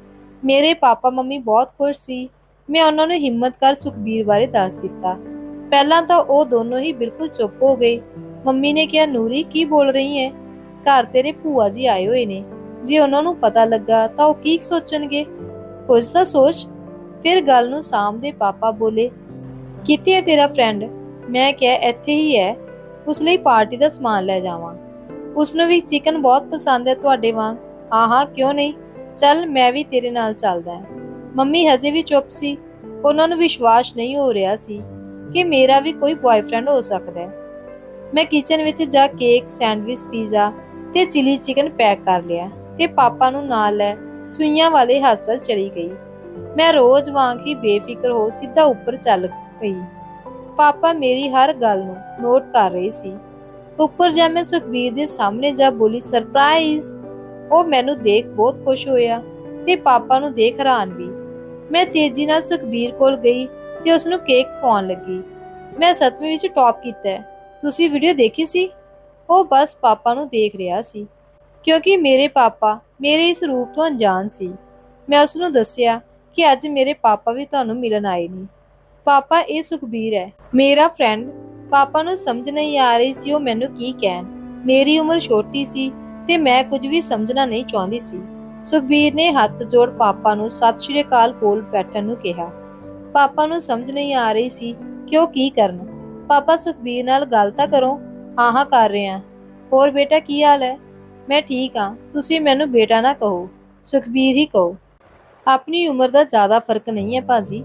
ਮੇਰੇ ਪਾਪਾ ਮੰਮੀ ਬਹੁਤ ਖੁਸ਼ ਸੀ। ਮੈਂ ਉਹਨਾਂ ਨੂੰ ਹਿੰਮਤ ਕਰ ਸੁਖਬੀਰ ਬਾਰੇ ਦੱਸ ਦਿੱਤਾ। ਪਹਿਲਾਂ ਤਾਂ ਉਹ ਦੋਨੋਂ ਹੀ ਬਿਲਕੁਲ ਚੁੱਪ ਹੋ ਗਏ। ਮੰਮੀ ਨੇ ਕਿਹਾ, ਨੂਰੀ, ਕੀ ਬੋਲ ਰਹੀ ਹੈ ਘਰ ਤੇਰੇ ਭੂਆ ਜੀ ਆਏ ਹੋਏ ਨੇ। ਜੇ ਉਹਨਾਂ ਨੂੰ ਪਤਾ ਲੱਗਾ ਤਾਂ ਉਹ ਕੀ ਸੋਚਣਗੇ? ਕੁਝ ਤਾਂ ਸੋਚ। ਫਿਰ ਗੱਲ ਨੂੰ ਸਾਹਮਣੇ ਪਾਪਾ ਬੋਲੇ, ਕਿੱਥੇ ਤੇਰਾ ਫਰੈਂਡ ਮੈਂ ਕਿਹਾ, ਇੱਥੇ ਹੀ ਹੈ ਉਸ ਲਈ ਪਾਰਟੀ ਦਾ ਸਮਾਨ ਲੈ ਜਾਵਾਂ। ਉਸ ਨੂੰ ਵੀ ਚਿਕਨ ਬਹੁਤ ਪਸੰਦ ਹੈ ਤੁਹਾਡੇ ਵਾਂਗ। ਹਾਂ ਹਾਂ, ਕਿਉਂ ਨਹੀਂ? ਚੱਲ, ਮੈਂ ਵੀ ਤੇਰੇ ਨਾਲ ਚੱਲਦਾ ਹਾਂ। ਮੰਮੀ ਹਜੇ ਵੀ ਚੁੱਪ ਸੀ। ਉਹਨਾਂ ਨੂੰ ਵਿਸ਼ਵਾਸ ਨਹੀਂ ਹੋ ਰਿਹਾ ਸੀ ਕਿ ਮੇਰਾ ਵੀ ਕੋਈ ਬॉयਫ੍ਰੈਂਡ ਹੋ ਸਕਦਾ ਹੈ। ਮੈਂ ਕਿਚਨ ਵਿੱਚ ਜਾ ਕੇਕ ਸੈਂਡਵਿਚ ਪੀਜ਼ਾ ਤੇ ਚਿਲੀ ਚਿਕਨ ਪੈਕ ਕਰ ਲਿਆ ਤੇ ਪਾਪਾ ਨੂੰ ਨਾਲ ਲੈ ਸੂਈਆਂ ਵਾਲੇ ਹਸਪਤਾਲ ਚਲੀ ਗਈ। ਮੈਂ ਰੋਜ਼ ਵਾਂਗ ਹੀ ਬੇਫਿਕਰ ਹੋ ਸਿੱਧਾ ਉੱਪਰ ਚੱਲ ਪਈ। ਪਾਪਾ ਮੇਰੀ ਹਰ ਗੱਲ ਨੂੰ ਨੋਟ ਕਰ ਰਹੇ ਸੀ। ਉੱਪਰ ਜਾ ਮੈਂ ਸੁਖਬੀਰ ਦੇ ਸਾਹਮਣੇ ਜਾ ਬੋਲੀ ਸਰਪ੍ਰਾਈਜ਼ ਉਹ ਮੈਨੂੰ ਦੇਖ ਬਹੁਤ ਖੁਸ਼ ਹੋਇਆ ਤੇ ਪਾਪਾ ਨੂੰ ਦੇਖ ਹੈਰਾਨ ਵੀ। ਮੈਂ ਤੇਜ਼ੀ ਨਾਲ ਸੁਖਬੀਰ ਕੋਲ ਗਈ ਤੇ ਉਸ ਨੂੰ ਕੇਕ ਖਵਾਉਣ ਲੱਗੀ। ਮੈਂ ਸੱਤਵੀਂ ਵਿੱਚ ਟੌਪ ਕੀਤਾ ਤੁਸੀਂ ਵੀਡੀਓ ਦੇਖੀ ਸੀ? ਉਹ ਬਸ ਪਾਪਾ ਨੂੰ ਦੇਖ ਰਿਹਾ ਸੀ, ਕਿਉਂਕਿ ਮੇਰੇ ਪਾਪਾ ਮੇਰੇ ਇਸ ਰੂਪ ਤੋਂ ਅਣਜਾਣ ਸੀ। ਮੈਂ ਉਸ ਨੂੰ ਦੱਸਿਆ ਕਿ ਅੱਜ ਮੇਰੇ ਪਾਪਾ ਵੀ ਤੁਹਾਨੂੰ ਮਿਲਣ ਆਏ ਨੇ। ਪਾਪਾ, ਇਹ ਸੁਖਬੀਰ ਹੈ। ਮੇਰਾ ਫਰੈਂਡ ਪਾਪਾ ਨੂੰ ਸਮਝ ਨਹੀਂ ਆ ਰਹੀ ਸੀ ਉਹ ਮੈਨੂੰ ਕੀ ਕਹਿਣ। ਮੇਰੀ ਉਮਰ ਛੋਟੀ ਸੀ ਤੇ ਮੈਂ ਕੁਝ ਵੀ ਸਮਝਣਾ ਨਹੀਂ ਚਾਹੁੰਦੀ ਸੀ। ਸੁਖਬੀਰ ਨੇ ਹੱਥ ਜੋੜ ਪਾਪਾ ਨੂੰ ਸਤਿ ਸ਼੍ਰੀ ਅਕਾਲ ਕੋਲ ਬੈਠਣ ਨੂੰ ਕਿਹਾ। ਪਾਪਾ ਨੂੰ ਸਮਝ ਨਹੀਂ ਆ ਰਹੀ ਸੀ ਕਿ ਉਹ ਕੀ ਕਰਨ। ਪਾਪਾ ਸੁਖਬੀਰ ਨਾਲ ਗੱਲ ਤਾਂ ਕਰੋ, ਹਾਂ ਹਾਂ ਕਰ ਰਹੇ ਹਾਂ ਹੋਰ ਬੇਟਾ ਕੀ ਹਾਲ ਹੈ? ਮੈਂ ਠੀਕ ਹਾਂ, ਤੁਸੀਂ ਮੈਨੂੰ ਬੇਟਾ ਨਾ ਕਹੋ। ਸੁਖਬੀਰ ਹੀ ਕਹੋ। ਆਪਣੀ ਉਮਰ ਦਾ ਜ਼ਿਆਦਾ ਫ਼ਰਕ ਨਹੀਂ ਹੈ ਭਾਜੀ।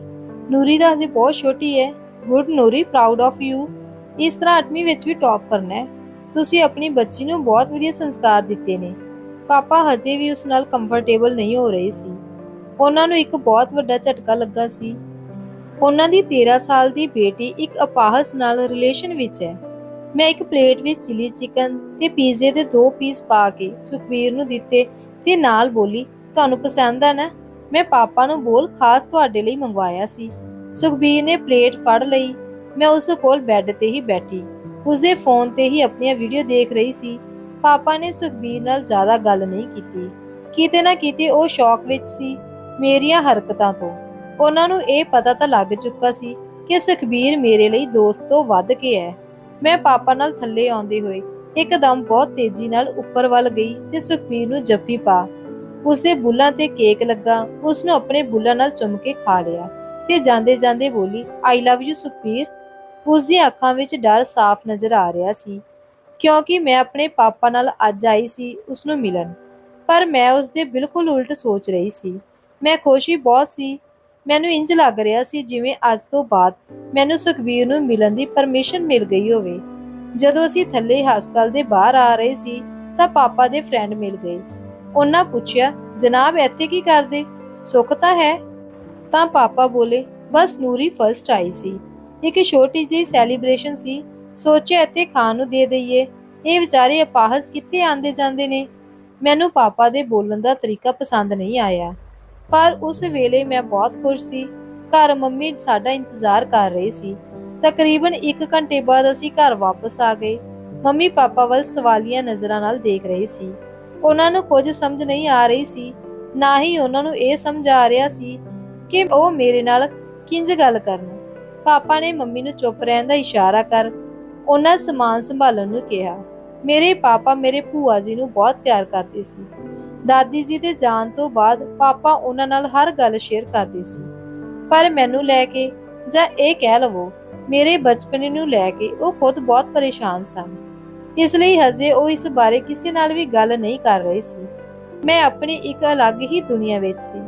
ਨੂਰੀ ਦਾ ਅਜੇ ਬਹੁਤ ਛੋਟੀ ਹੈ। Good Noori, proud of you. ਇਸ ਤਰ੍ਹਾਂ 8ਵੀਂ ਵਿੱਚ ਵੀ ਟੌਪ ਕਰਨਾ ਹੈ। ਤੁਸੀਂ ਆਪਣੀ ਬੱਚੀ ਨੂੰ ਬਹੁਤ ਵਧੀਆ ਸੰਸਕਾਰ ਦਿੱਤੇ ਨੇ। ਪਾਪਾ ਹਜੇ ਵੀ ਉਸ ਨਾਲ ਕੰਫਰਟੇਬਲ ਨਹੀਂ ਹੋ ਰਹੇ ਸੀ। ਉਹਨਾਂ ਨੂੰ ਇੱਕ ਬਹੁਤ ਵੱਡਾ ਝਟਕਾ ਲੱਗਾ ਸੀ। ਉਹਨਾਂ ਦੀ 13 ਸਾਲ ਦੀ ਬੇਟੀ ਇੱਕ ਅਪਾਹਜ ਨਾਲ ਰਿਲੇਸ਼ਨ ਵਿੱਚ ਹੈ। ਮੈਂ ਇੱਕ ਪਲੇਟ ਵਿੱਚ ਚਿਲੀ ਚਿਕਨ ਤੇ ਪੀਜ਼ੇ ਦੇ ਦੋ ਪੀਸ ਪਾ ਕੇ ਸੁਖਬੀਰ ਨੂੰ ਦਿੱਤੇ ਤੇ ਨਾਲ ਬੋਲੀ, ਤੁਹਾਨੂੰ ਪਸੰਦ ਆ ਨਾ? ਮੈਂ ਪਾਪਾ ਨੂੰ ਬੋਲ ਖਾਸ ਤੁਹਾਡੇ ਲਈ ਮੰਗਵਾਇਆ ਸੀ। ਸੁਖਬੀਰ ਨੇ ਪਲੇਟ ਫੜ ਲਈ। ਮੈਂ ਉਸ ਕੋਲ ਬੈੱਡ ਤੇ ਹੀ ਬੈਠੀ। ਉਸਦੇ ਫੋਨ ਤੇ ਹੀ ਆਪਣੀਆਂ ਵੀਡੀਓ ਦੇਖ ਰਹੀ ਸੀ। ਪਾਪਾ ਨੇ ਸੁਖਬੀਰ ਨਾਲ ਜ਼ਿਆਦਾ ਗੱਲ ਨਹੀਂ ਕੀਤੀ। ਕਿਤੇ ਨਾ ਕਿਤੇ ਉਹ ਸ਼ੌਕ ਵਿੱਚ ਸੀ ਮੇਰੀਆਂ ਹਰਕਤਾਂ ਤੋਂ। ਉਹਨਾਂ ਨੂੰ ਇਹ ਪਤਾ ਤਾਂ ਲੱਗ ਚੁੱਕਾ ਸੀ ਕਿ ਸੁਖਬੀਰ ਮੇਰੇ ਲਈ ਦੋਸਤ ਤੋਂ ਵੱਧ ਕੇ ਹੈ। ਮੈਂ ਪਾਪਾ ਨਾਲ ਥੱਲੇ ਆਉਂਦੇ ਹੋਏ ਇੱਕਦਮ ਬਹੁਤ ਤੇਜ਼ੀ ਨਾਲ ਉੱਪਰ ਵੱਲ ਗਈ ਤੇ ਸੁਖਬੀਰ ਨੂੰ ਜੱਫੀ ਪਾ। ਉਸਦੇ ਬੁੱਲਾਂ ਤੇ ਕੇਕ ਲੱਗਾ। ਉਸ ਨੂੰ ਆਪਣੇ ਬੁੱਲਾਂ ਨਾਲ ਚੁੰਮ ਕੇ ਖਾ ਲਿਆ ਤੇ ਜਾਂਦੇ ਜਾਂਦੇ ਬੋਲੀ ਆਈ ਲਵ ਯੂ ਸੁਖਬੀਰ। ਉਸ ਦੀਆਂ ਅੱਖਾਂ ਵਿੱਚ ਡਰ ਸਾਫ਼ ਨਜ਼ਰ ਆ ਰਿਹਾ ਸੀ, ਕਿਉਂਕਿ ਮੈਂ ਆਪਣੇ ਪਾਪਾ ਨਾਲ ਅੱਜ ਆਈ ਸੀ ਉਸ ਨੂੰ ਮਿਲਣ। ਪਰ ਮੈਂ ਉਸ ਦੇ ਬਿਲਕੁਲ ਉਲਟ ਸੋਚ ਰਹੀ ਸੀ। ਮੈਂ ਖੁਸ਼ ਹੀ ਬਹੁਤ ਸੀ। ਮੈਨੂੰ ਇੰਜ ਲੱਗ ਰਿਹਾ ਸੀ ਜਿਵੇਂ ਅੱਜ ਤੋਂ ਬਾਅਦ ਮੈਨੂੰ ਸੁਖਬੀਰ ਨੂੰ ਮਿਲਣ ਦੀ ਪਰਮਿਸ਼ਨ ਮਿਲ ਗਈ ਹੋਵੇ। ਜਦੋਂ ਅਸੀਂ ਥੱਲੇ ਹਸਪਤਾਲ ਦੇ ਬਾਹਰ ਆ ਰਹੇ ਸੀ, ਤਾਂ ਪਾਪਾ ਦੇ ਫਰੈਂਡ ਮਿਲ ਗਏ। ਉਹਨਾਂ ਪੁੱਛਿਆ, ਜਨਾਬ, ਇੱਥੇ ਕੀ ਕਰਦੇ? ਸੁੱਖ ਤਾਂ ਹੈ? ਤਾਂ ਪਾਪਾ ਬੋਲੇ, ਬਸ ਨੂਰੀ ਫਸਟ ਆਈ ਸੀ। ਇੱਕ ਛੋਟੀ ਜਿਹੀ ਸੈਲੀਬ੍ਰੇਸ਼ਨ ਸੀ। ਸੋਚਿਆ ਇੱਥੇ ਖਾਣ ਨੂੰ ਦੇ ਦਈਏ। ਇਹ ਵਿਚਾਰੇ ਅਪਾਹਜ ਕਿੱਥੇ ਆਂਦੇ ਜਾਂਦੇ ਨੇ? ਮੈਨੂੰ ਪਾਪਾ ਦੇ ਬੋਲਣ ਦਾ ਤਰੀਕਾ ਪਸੰਦ ਨਹੀਂ ਆਇਆ। ਪਰ ਉਸ ਵੇਲੇ ਮੈਂ ਬਹੁਤ ਖੁਸ਼ ਸੀ। ਘਰ ਮੰਮੀ ਸਾਡਾ ਇੰਤਜ਼ਾਰ ਕਰ ਰਹੀ ਸੀ। ਤਕਰੀਬਨ 1 ਘੰਟੇ ਬਾਅਦ ਅਸੀਂ ਘਰ ਵਾਪਸ ਆ ਗਏ। ਮੰਮੀ ਪਾਪਾ ਵੱਲ ਸਵਾਲੀਆਂ ਨਜ਼ਰਾਂ ਨਾਲ ਦੇਖ ਰਹੇ ਸੀ। ਉਹਨਾਂ ਨੂੰ ਕੁਝ ਸਮਝ ਨਹੀਂ ਆ ਰਹੀ ਸੀ। ਨਾ ਹੀ ਉਹਨਾਂ ਨੂੰ ਇਹ ਸਮਝ ਆ ਰਿਹਾ ਸੀ ਕਿ ਉਹ ਮੇਰੇ ਨਾਲ ਕਿੰਜ ਗੱਲ ਕਰਨ। ਪਾਪਾ ਨੇ ਮੰਮੀ ਨੂੰ ਚੁੱਪ ਰਹਿਣ ਦਾ ਇਸ਼ਾਰਾ ਕਰ ਉਹਨਾਂ ਸਮਾਨ ਸੰਭਾਲਣ ਨੂੰ ਕਿਹਾ। ਮੇਰੇ ਪਾਪਾ ਮੇਰੇ ਭੂਆ ਜੀ ਨੂੰ ਬਹੁਤ ਪਿਆਰ ਕਰਦੇ ਸੀ। ਦਾਦੀ ਜੀ ਦੇ ਜਾਣ ਤੋਂ ਬਾਅਦ ਪਾਪਾ ਉਹਨਾਂ ਨਾਲ ਹਰ ਗੱਲ ਸ਼ੇਅਰ ਕਰਦੇ ਸੀ। ਪਰ ਮੈਨੂੰ ਲੈ ਕੇ ਜਾਂ ਇਹ ਕਹਿ ਲਵੋ, ਮੇਰੇ ਬਚਪਨ ਨੂੰ ਲੈ ਕੇ ਉਹ ਖੁਦ ਬਹੁਤ ਪਰੇਸ਼ਾਨ ਸਨ। ਇਸ ਲਈ ਹਜੇ ਉਹ ਇਸ ਬਾਰੇ ਕਿਸੇ ਨਾਲ ਵੀ ਗੱਲ ਨਹੀਂ ਕਰ ਰਹੇ ਸੀ। ਮੈਂ ਆਪਣੀ ਇੱਕ ਅਲੱਗ ਹੀ ਦੁਨੀਆ ਵਿੱਚ ਸੀ।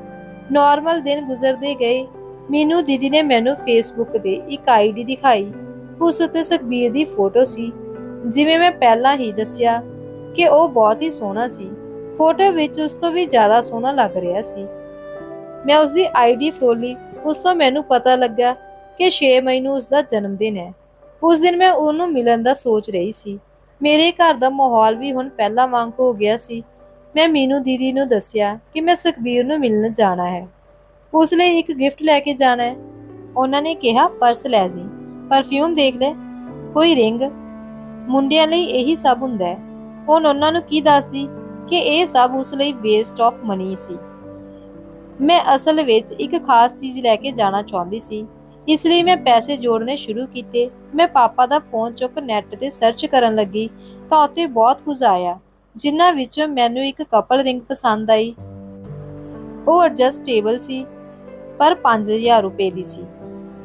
ਨਾਰਮਲ ਦਿਨ ਗੁਜ਼ਰਦੇ ਗਏ ਮੈਨੂੰ ਦੀਦੀ ਨੇ ਮੈਨੂੰ ਫੇਸਬੁੱਕ ਤੇ ਇੱਕ ਆਈਡੀ ਦਿਖਾਈ। ਉਸ ਉੱਤੇ ਸੁਖਬੀਰ ਦੀ ਫੋਟੋ ਸੀ। ਜਿਵੇਂ ਮੈਂ ਪਹਿਲਾਂ ਹੀ ਦੱਸਿਆ ਕਿ ਉਹ ਬਹੁਤ ਹੀ ਸੋਹਣਾ ਸੀ। ਫੋਟੋ ਵਿੱਚ ਉਸ ਤੋਂ ਵੀ ਜ਼ਿਆਦਾ ਸੋਹਣਾ ਲੱਗ ਰਿਹਾ ਸੀ। ਮੈਂ ਉਸ ਦੀ ਆਈਡੀ ਫਰੋਲੀ। ਉਸ ਤੋਂ ਮੈਨੂੰ ਪਤਾ ਲੱਗਾ ਕਿ 6 ਮਈ ਨੂੰ ਉਸ ਦਾ ਜਨਮ ਦਿਨ ਹੈ। ਉਸ ਦਿਨ ਮੈਂ ਉਹਨੂੰ ਮਿਲਣ ਦਾ ਸੋਚ ਰਹੀ ਸੀ। ਮੇਰੇ ਘਰ ਦਾ ਮਾਹੌਲ ਵੀ ਹੁਣ ਪਹਿਲਾਂ ਵਾਂਗ ਹੋ ਗਿਆ ਸੀ। ਮੈਂ ਮੀਨੂ ਦੀਦੀ ਨੂੰ ਦੱਸਿਆ ਕਿ ਮੈਂ ਸੁਖਬੀਰ ਨੂੰ ਮਿਲਣ ਜਾਣਾ ਹੈ। ਉਸ ਲਈ ਇੱਕ ਗਿਫਟ ਲੈ ਕੇ ਜਾਣਾ ਹੈ। ਉਹਨਾਂ ਨੇ ਕਿਹਾ, ਪਰਸ ਲੈ ਜੀ। ਪਰਫਿਊਮ ਦੇਖ ਲੈ। ਕੋਈ ਰਿੰਗ। ਮੁੰਡਿਆਂ ਲਈ ਇਹੀ ਸਭ ਹੁੰਦਾ ਹੈ। ਹੁਣ ਉਹਨਾਂ ਨੂੰ ਕੀ ਦੱਸਦੀ ਕਿ ਇਹ ਸਭ ਉਸ ਲਈ ਵੇਸਟ ਆਫ ਮਨੀ ਸੀ। ਮੈਂ ਅਸਲ ਵਿੱਚ ਇੱਕ ਖਾਸ ਚੀਜ਼ ਲੈ ਕੇ ਜਾਣਾ ਚਾਹੁੰਦੀ ਸੀ। ਇਸ ਲਈ ਮੈਂ ਪੈਸੇ ਜੋੜਨੇ ਸ਼ੁਰੂ ਕੀਤੇ। ਮੈਂ ਪਾਪਾ ਦਾ ਫੋਨ ਚੁੱਕ ਨੈਟ ਤੇ ਸਰਚ ਕਰਨ ਲੱਗੀ ਤਾਂ ਉੱਤੇ ਬਹੁਤ ਕੁਝ ਆਇਆ, ਜਿਨ੍ਹਾਂ ਵਿੱਚੋਂ ਮੈਨੂੰ ਇੱਕ ਕਪਲ ਰਿੰਗ ਪਸੰਦ ਆਈ। ਉਹ ਐਡਜਸਟੇਬਲ ਸੀ। ਪਰ 5000 ਰੁਪਏ ਦੀ ਸੀ।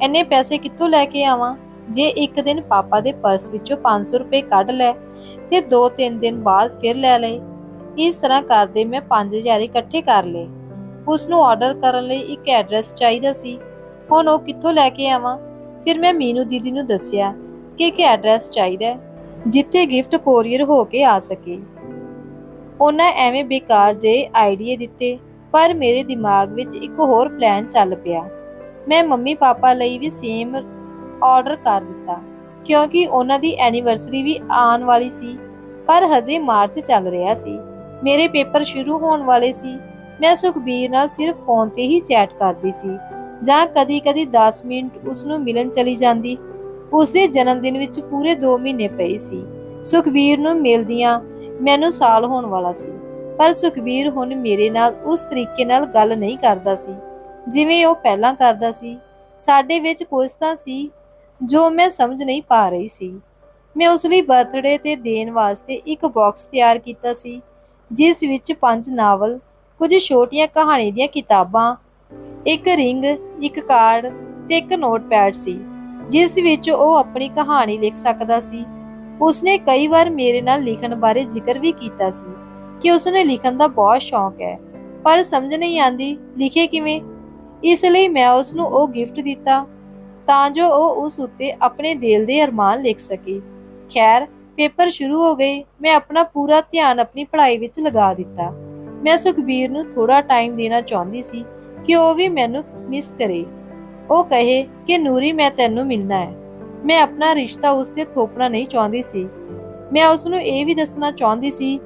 ਇੰਨੇ ਪੈਸੇ ਕਿੱਥੋਂ ਲੈ ਕੇ ਆਵਾਂ? ਜੇ ਇੱਕ ਦਿਨ ਪਾਪਾ ਦੇ ਪਰਸ ਵਿੱਚੋਂ 500 ਰੁਪਏ ਕੱਢ ਲੈ ਤੇ 2-3 ਦਿਨ ਬਾਅਦ ਫਿਰ ਲੈ ਲਏ, ਇਸ ਤਰ੍ਹਾਂ ਕਰਦੇ ਮੈਂ 5000 ਇਕੱਠੇ ਕਰ ਲਏ। ਉਸ ਨੂੰ ਆਰਡਰ ਕਰਨ ਲਈ ਇੱਕ ਐਡਰੈਸ ਚਾਹੀਦਾ ਸੀ। ਹੁਣ ਉਹ ਕਿੱਥੋਂ ਲੈ ਕੇ ਆਵਾਂ? ਫਿਰ ਮੈਂ ਮੀਨੂ ਦੀਦੀ ਨੂੰ ਦੱਸਿਆ ਕਿ ਇੱਕ ਐਡਰੈਸ ਚਾਹੀਦਾ ਜਿੱਥੇ ਗਿਫਟ ਕੋਰੀਅਰ ਹੋ ਕੇ ਆ ਸਕੇ। ਉਹਨਾਂ ਐਵੇਂ ਬੇਕਾਰ ਜੇ ਆਈਡੀਏ ਦਿੱਤੇ ਪਰ ਮੇਰੇ ਦਿਮਾਗ ਵਿੱਚ ਇੱਕ ਹੋਰ ਪਲਾਨ ਚੱਲ ਪਿਆ। ਮੈਂ ਮੰਮੀ ਪਾਪਾ ਲਈ ਵੀ ਸੇਮ ਆਰਡਰ ਕਰ ਦਿੱਤਾ, ਕਿਉਂਕਿ ਉਹਨਾਂ ਦੀ ਐਨੀਵਰਸਰੀ ਵੀ ਆਉਣ ਵਾਲੀ ਸੀ, ਪਰ ਹਜੇ ਮਾਰਚ ਚੱਲ ਰਿਹਾ ਸੀ। ਮੇਰੇ ਪੇਪਰ ਸ਼ੁਰੂ ਹੋਣ ਵਾਲੇ ਸੀ। ਮੈਂ ਸੁਖਬੀਰ ਨਾਲ ਸਿਰਫ ਫੋਨ ਤੇ ਹੀ ਚੈਟ ਕਰਦੀ ਸੀ, ਜਾਂ ਕਦੀ-ਕਦੀ 10 ਮਿੰਟ ਉਸ ਨੂੰ ਮਿਲਣ ਚਲੀ ਜਾਂਦੀ। ਉਸ ਦੇ ਜਨਮ ਦਿਨ ਵਿੱਚ ਪੂਰੇ 2 ਮਹੀਨੇ ਪਏ ਸੀ। ਸੁਖਬੀਰ ਨੂੰ ਮਿਲਦੀਆਂ ਮੈਨੂੰ ਸਾਲ ਹੋਣ ਵਾਲਾ ਸੀ। ਪਰ ਸੁਖਬੀਰ ਹੁਣ ਮੇਰੇ ਨਾਲ ਉਸ ਤਰੀਕੇ ਨਾਲ ਗੱਲ ਨਹੀਂ ਕਰਦਾ ਸੀ। ਜਿਵੇਂ ਉਹ ਪਹਿਲਾਂ ਕਰਦਾ ਸੀ। ਸਾਡੇ ਵਿੱਚ ਕੁਝ ਤਾਂ ਸੀ ਜੋ ਮੈਂ ਸਮਝ ਨਹੀਂ ਪਾ ਰਹੀ ਸੀ। ਮੈਂ ਉਸ ਲਈ ਬਰਥਡੇ ਤੇ ਦੇਣ ਵਾਸਤੇ ਇੱਕ ਬਾਕਸ ਤਿਆਰ ਕੀਤਾ ਸੀ, ਜਿਸ ਵਿੱਚ ਪੰਜ ਨਾਵਲ, ਕੁਝ ਛੋਟੀਆਂ ਕਹਾਣੀ ਦੀਆਂ ਕਿਤਾਬਾਂ, ਇੱਕ ਰਿੰਗ, ਇੱਕ ਕਾਰਡ ਤੇ ਇੱਕ ਨੋਟਪੈਡ ਸੀ, ਜਿਸ ਵਿੱਚ ਉਹ ਆਪਣੀ ਕਹਾਣੀ ਲਿਖ ਸਕਦਾ ਸੀ। ਉਸਨੇ ਕਈ ਵਾਰ ਮੇਰੇ ਨਾਲ ਲਿਖਣ ਬਾਰੇ ਜ਼ਿਕਰ ਵੀ ਕੀਤਾ ਸੀ। ਕਿ ਉਸਨੇ ਲਿਖਣ ਦਾ ਬਹੁਤ ਸ਼ੌਂਕ ਹੈ। ਪਰ ਸਮਝ ਨਹੀਂ ਆਂਦੀ ਲਿਖੇ ਕਿਵੇਂ? ਇਸ ਲਈ ਮੈਂ ਉਸ ਨੂੰ ਉਹ ਗਿਫਟ ਦਿੱਤਾ, ਤਾਂ ਜੋ ਉਹ ਉਸ ਉੱਤੇ ਆਪਣੇ ਦਿਲ ਦੇ ਅਰਮਾਨ ਲਿਖ ਸਕੇ। ਖੈਰ, ਪੇਪਰ ਸ਼ੁਰੂ ਹੋ ਗਏ, ਮੈਂ ਆਪਣਾ ਪੂਰਾ ਧਿਆਨ ਆਪਣੀ ਪੜ੍ਹਾਈ ਵਿੱਚ ਲਗਾ ਦਿੱਤਾ। ਮੈਂ ਸੁਖਬੀਰ ਨੂੰ ਥੋੜਾ ਟਾਈਮ ਦੇਣਾ ਚਾਹੁੰਦੀ ਸੀ ਕਿ ਉਹ ਵੀ ਮੈਨੂੰ ਮਿਸ ਕਰੇ। ਉਹ ਕਹੇ ਕਿ, ਨੂਰੀ, ਮੈਂ ਤੈਨੂੰ ਮਿਲਣਾ ਹੈ। ਮੈਂ ਆਪਣਾ ਰਿਸ਼ਤਾ ਉਸ ਤੇ ਥੋਪਣਾ ਨਹੀਂ ਚਾਹੁੰਦੀ ਸੀ। ਮੈਂ ਉਸ ਨੂੰ ਇਹ ਵੀ ਦੱਸਣਾ ਚਾਹੁੰਦੀ ਸੀ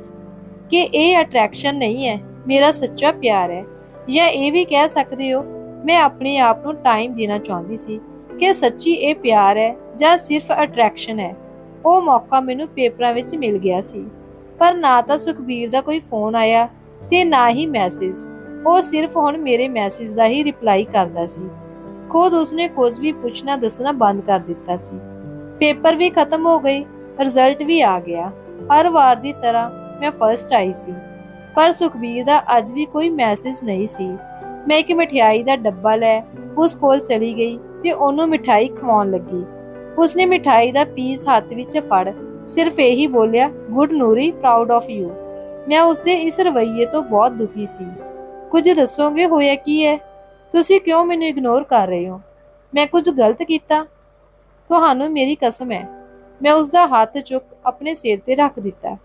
ਕਿ ਇਹ ਅਟਰੈਕਸ਼ਨ ਨਹੀਂ ਹੈ, ਮੇਰਾ ਸੱਚਾ ਪਿਆਰ ਹੈ। ਜਾਂ ਇਹ ਵੀ ਕਹਿ ਸਕਦੇ ਹੋ, ਮੈਂ ਆਪਣੇ ਆਪ ਨੂੰ ਟਾਈਮ ਦੇਣਾ ਚਾਹੁੰਦੀ ਸੀ ਕਿ ਸੱਚੀ ਇਹ ਪਿਆਰ ਹੈ ਜਾਂ ਸਿਰਫ ਅਟਰੈਕਸ਼ਨ ਹੈ। ਉਹ ਮੌਕਾ ਮੈਨੂੰ ਪੇਪਰਾਂ ਵਿੱਚ ਮਿਲ ਗਿਆ ਸੀ। ਪਰ ਨਾ ਤਾਂ ਸੁਖਬੀਰ ਦਾ ਕੋਈ ਫੋਨ ਆਇਆ ਤੇ ਨਾ ਹੀ ਮੈਸੇਜ ਉਹ ਸਿਰਫ ਹੁਣ ਮੇਰੇ ਮੈਸੇਜ ਦਾ ਹੀ ਰਿਪਲਾਈ ਕਰਦਾ ਸੀ। ਖੁਦ ਉਸਨੇ ਕੁਝ ਵੀ ਪੁੱਛਣਾ ਦੱਸਣਾ ਬੰਦ ਕਰ ਦਿੱਤਾ ਸੀ। ਪੇਪਰ ਵੀ ਖਤਮ ਹੋ ਗਏ ਰਿਜ਼ਲਟ ਵੀ ਆ ਗਿਆ। ਹਰ ਵਾਰ ਦੀ ਤਰ੍ਹਾਂ ਮੈਂ ਫਰਸਟ ਆਈ ਸੀ। ਪਰ ਸੁਖਬੀਰ ਦਾ ਅੱਜ ਵੀ ਕੋਈ ਮੈਸੇਜ ਨਹੀਂ ਸੀ। ਮੈਂ ਇੱਕ ਮਠਿਆਈ ਦਾ ਡੱਬਾ ਲੈ, ਉਸ ਕੋਲ ਚਲੀ ਗਈ ਤੇ ਉਹਨੂੰ ਮਠਾਈ ਖਵਾਉਣ ਲੱਗੀ। ਉਸਨੇ ਮਠਾਈ ਦਾ ਪੀਸ ਹੱਥ ਵਿੱਚ ਫੜ, ਸਿਰਫ ਇਹੀ ਬੋਲਿਆ good Noori proud of you ਮੈਂ ਉਸਦੇ ਇਸ ਰਵੱਈਏ ਤੋਂ ਬਹੁਤ ਦੁਖੀ ਸੀ। ਕੁਝ ਦੱਸੋਗੇ ਹੋਇਆ ਕੀ ਹੈ? ਤੁਸੀਂ ਕਿਉਂ ਮੈਨੂੰ ਇਗਨੋਰ ਕਰ ਰਹੇ ਹੋ? ਮੈਂ ਕੁਝ ਗਲਤ ਕੀਤਾ? ਤੁਹਾਨੂੰ ਮੇਰੀ ਕਸਮ ਹੈ। ਮੈਂ ਉਸ ਦਾ ਹੱਥ ਚੁੱਕ ਆਪਣੇ ਸਿਰ ਤੇ ਰੱਖ ਦਿੱਤਾ।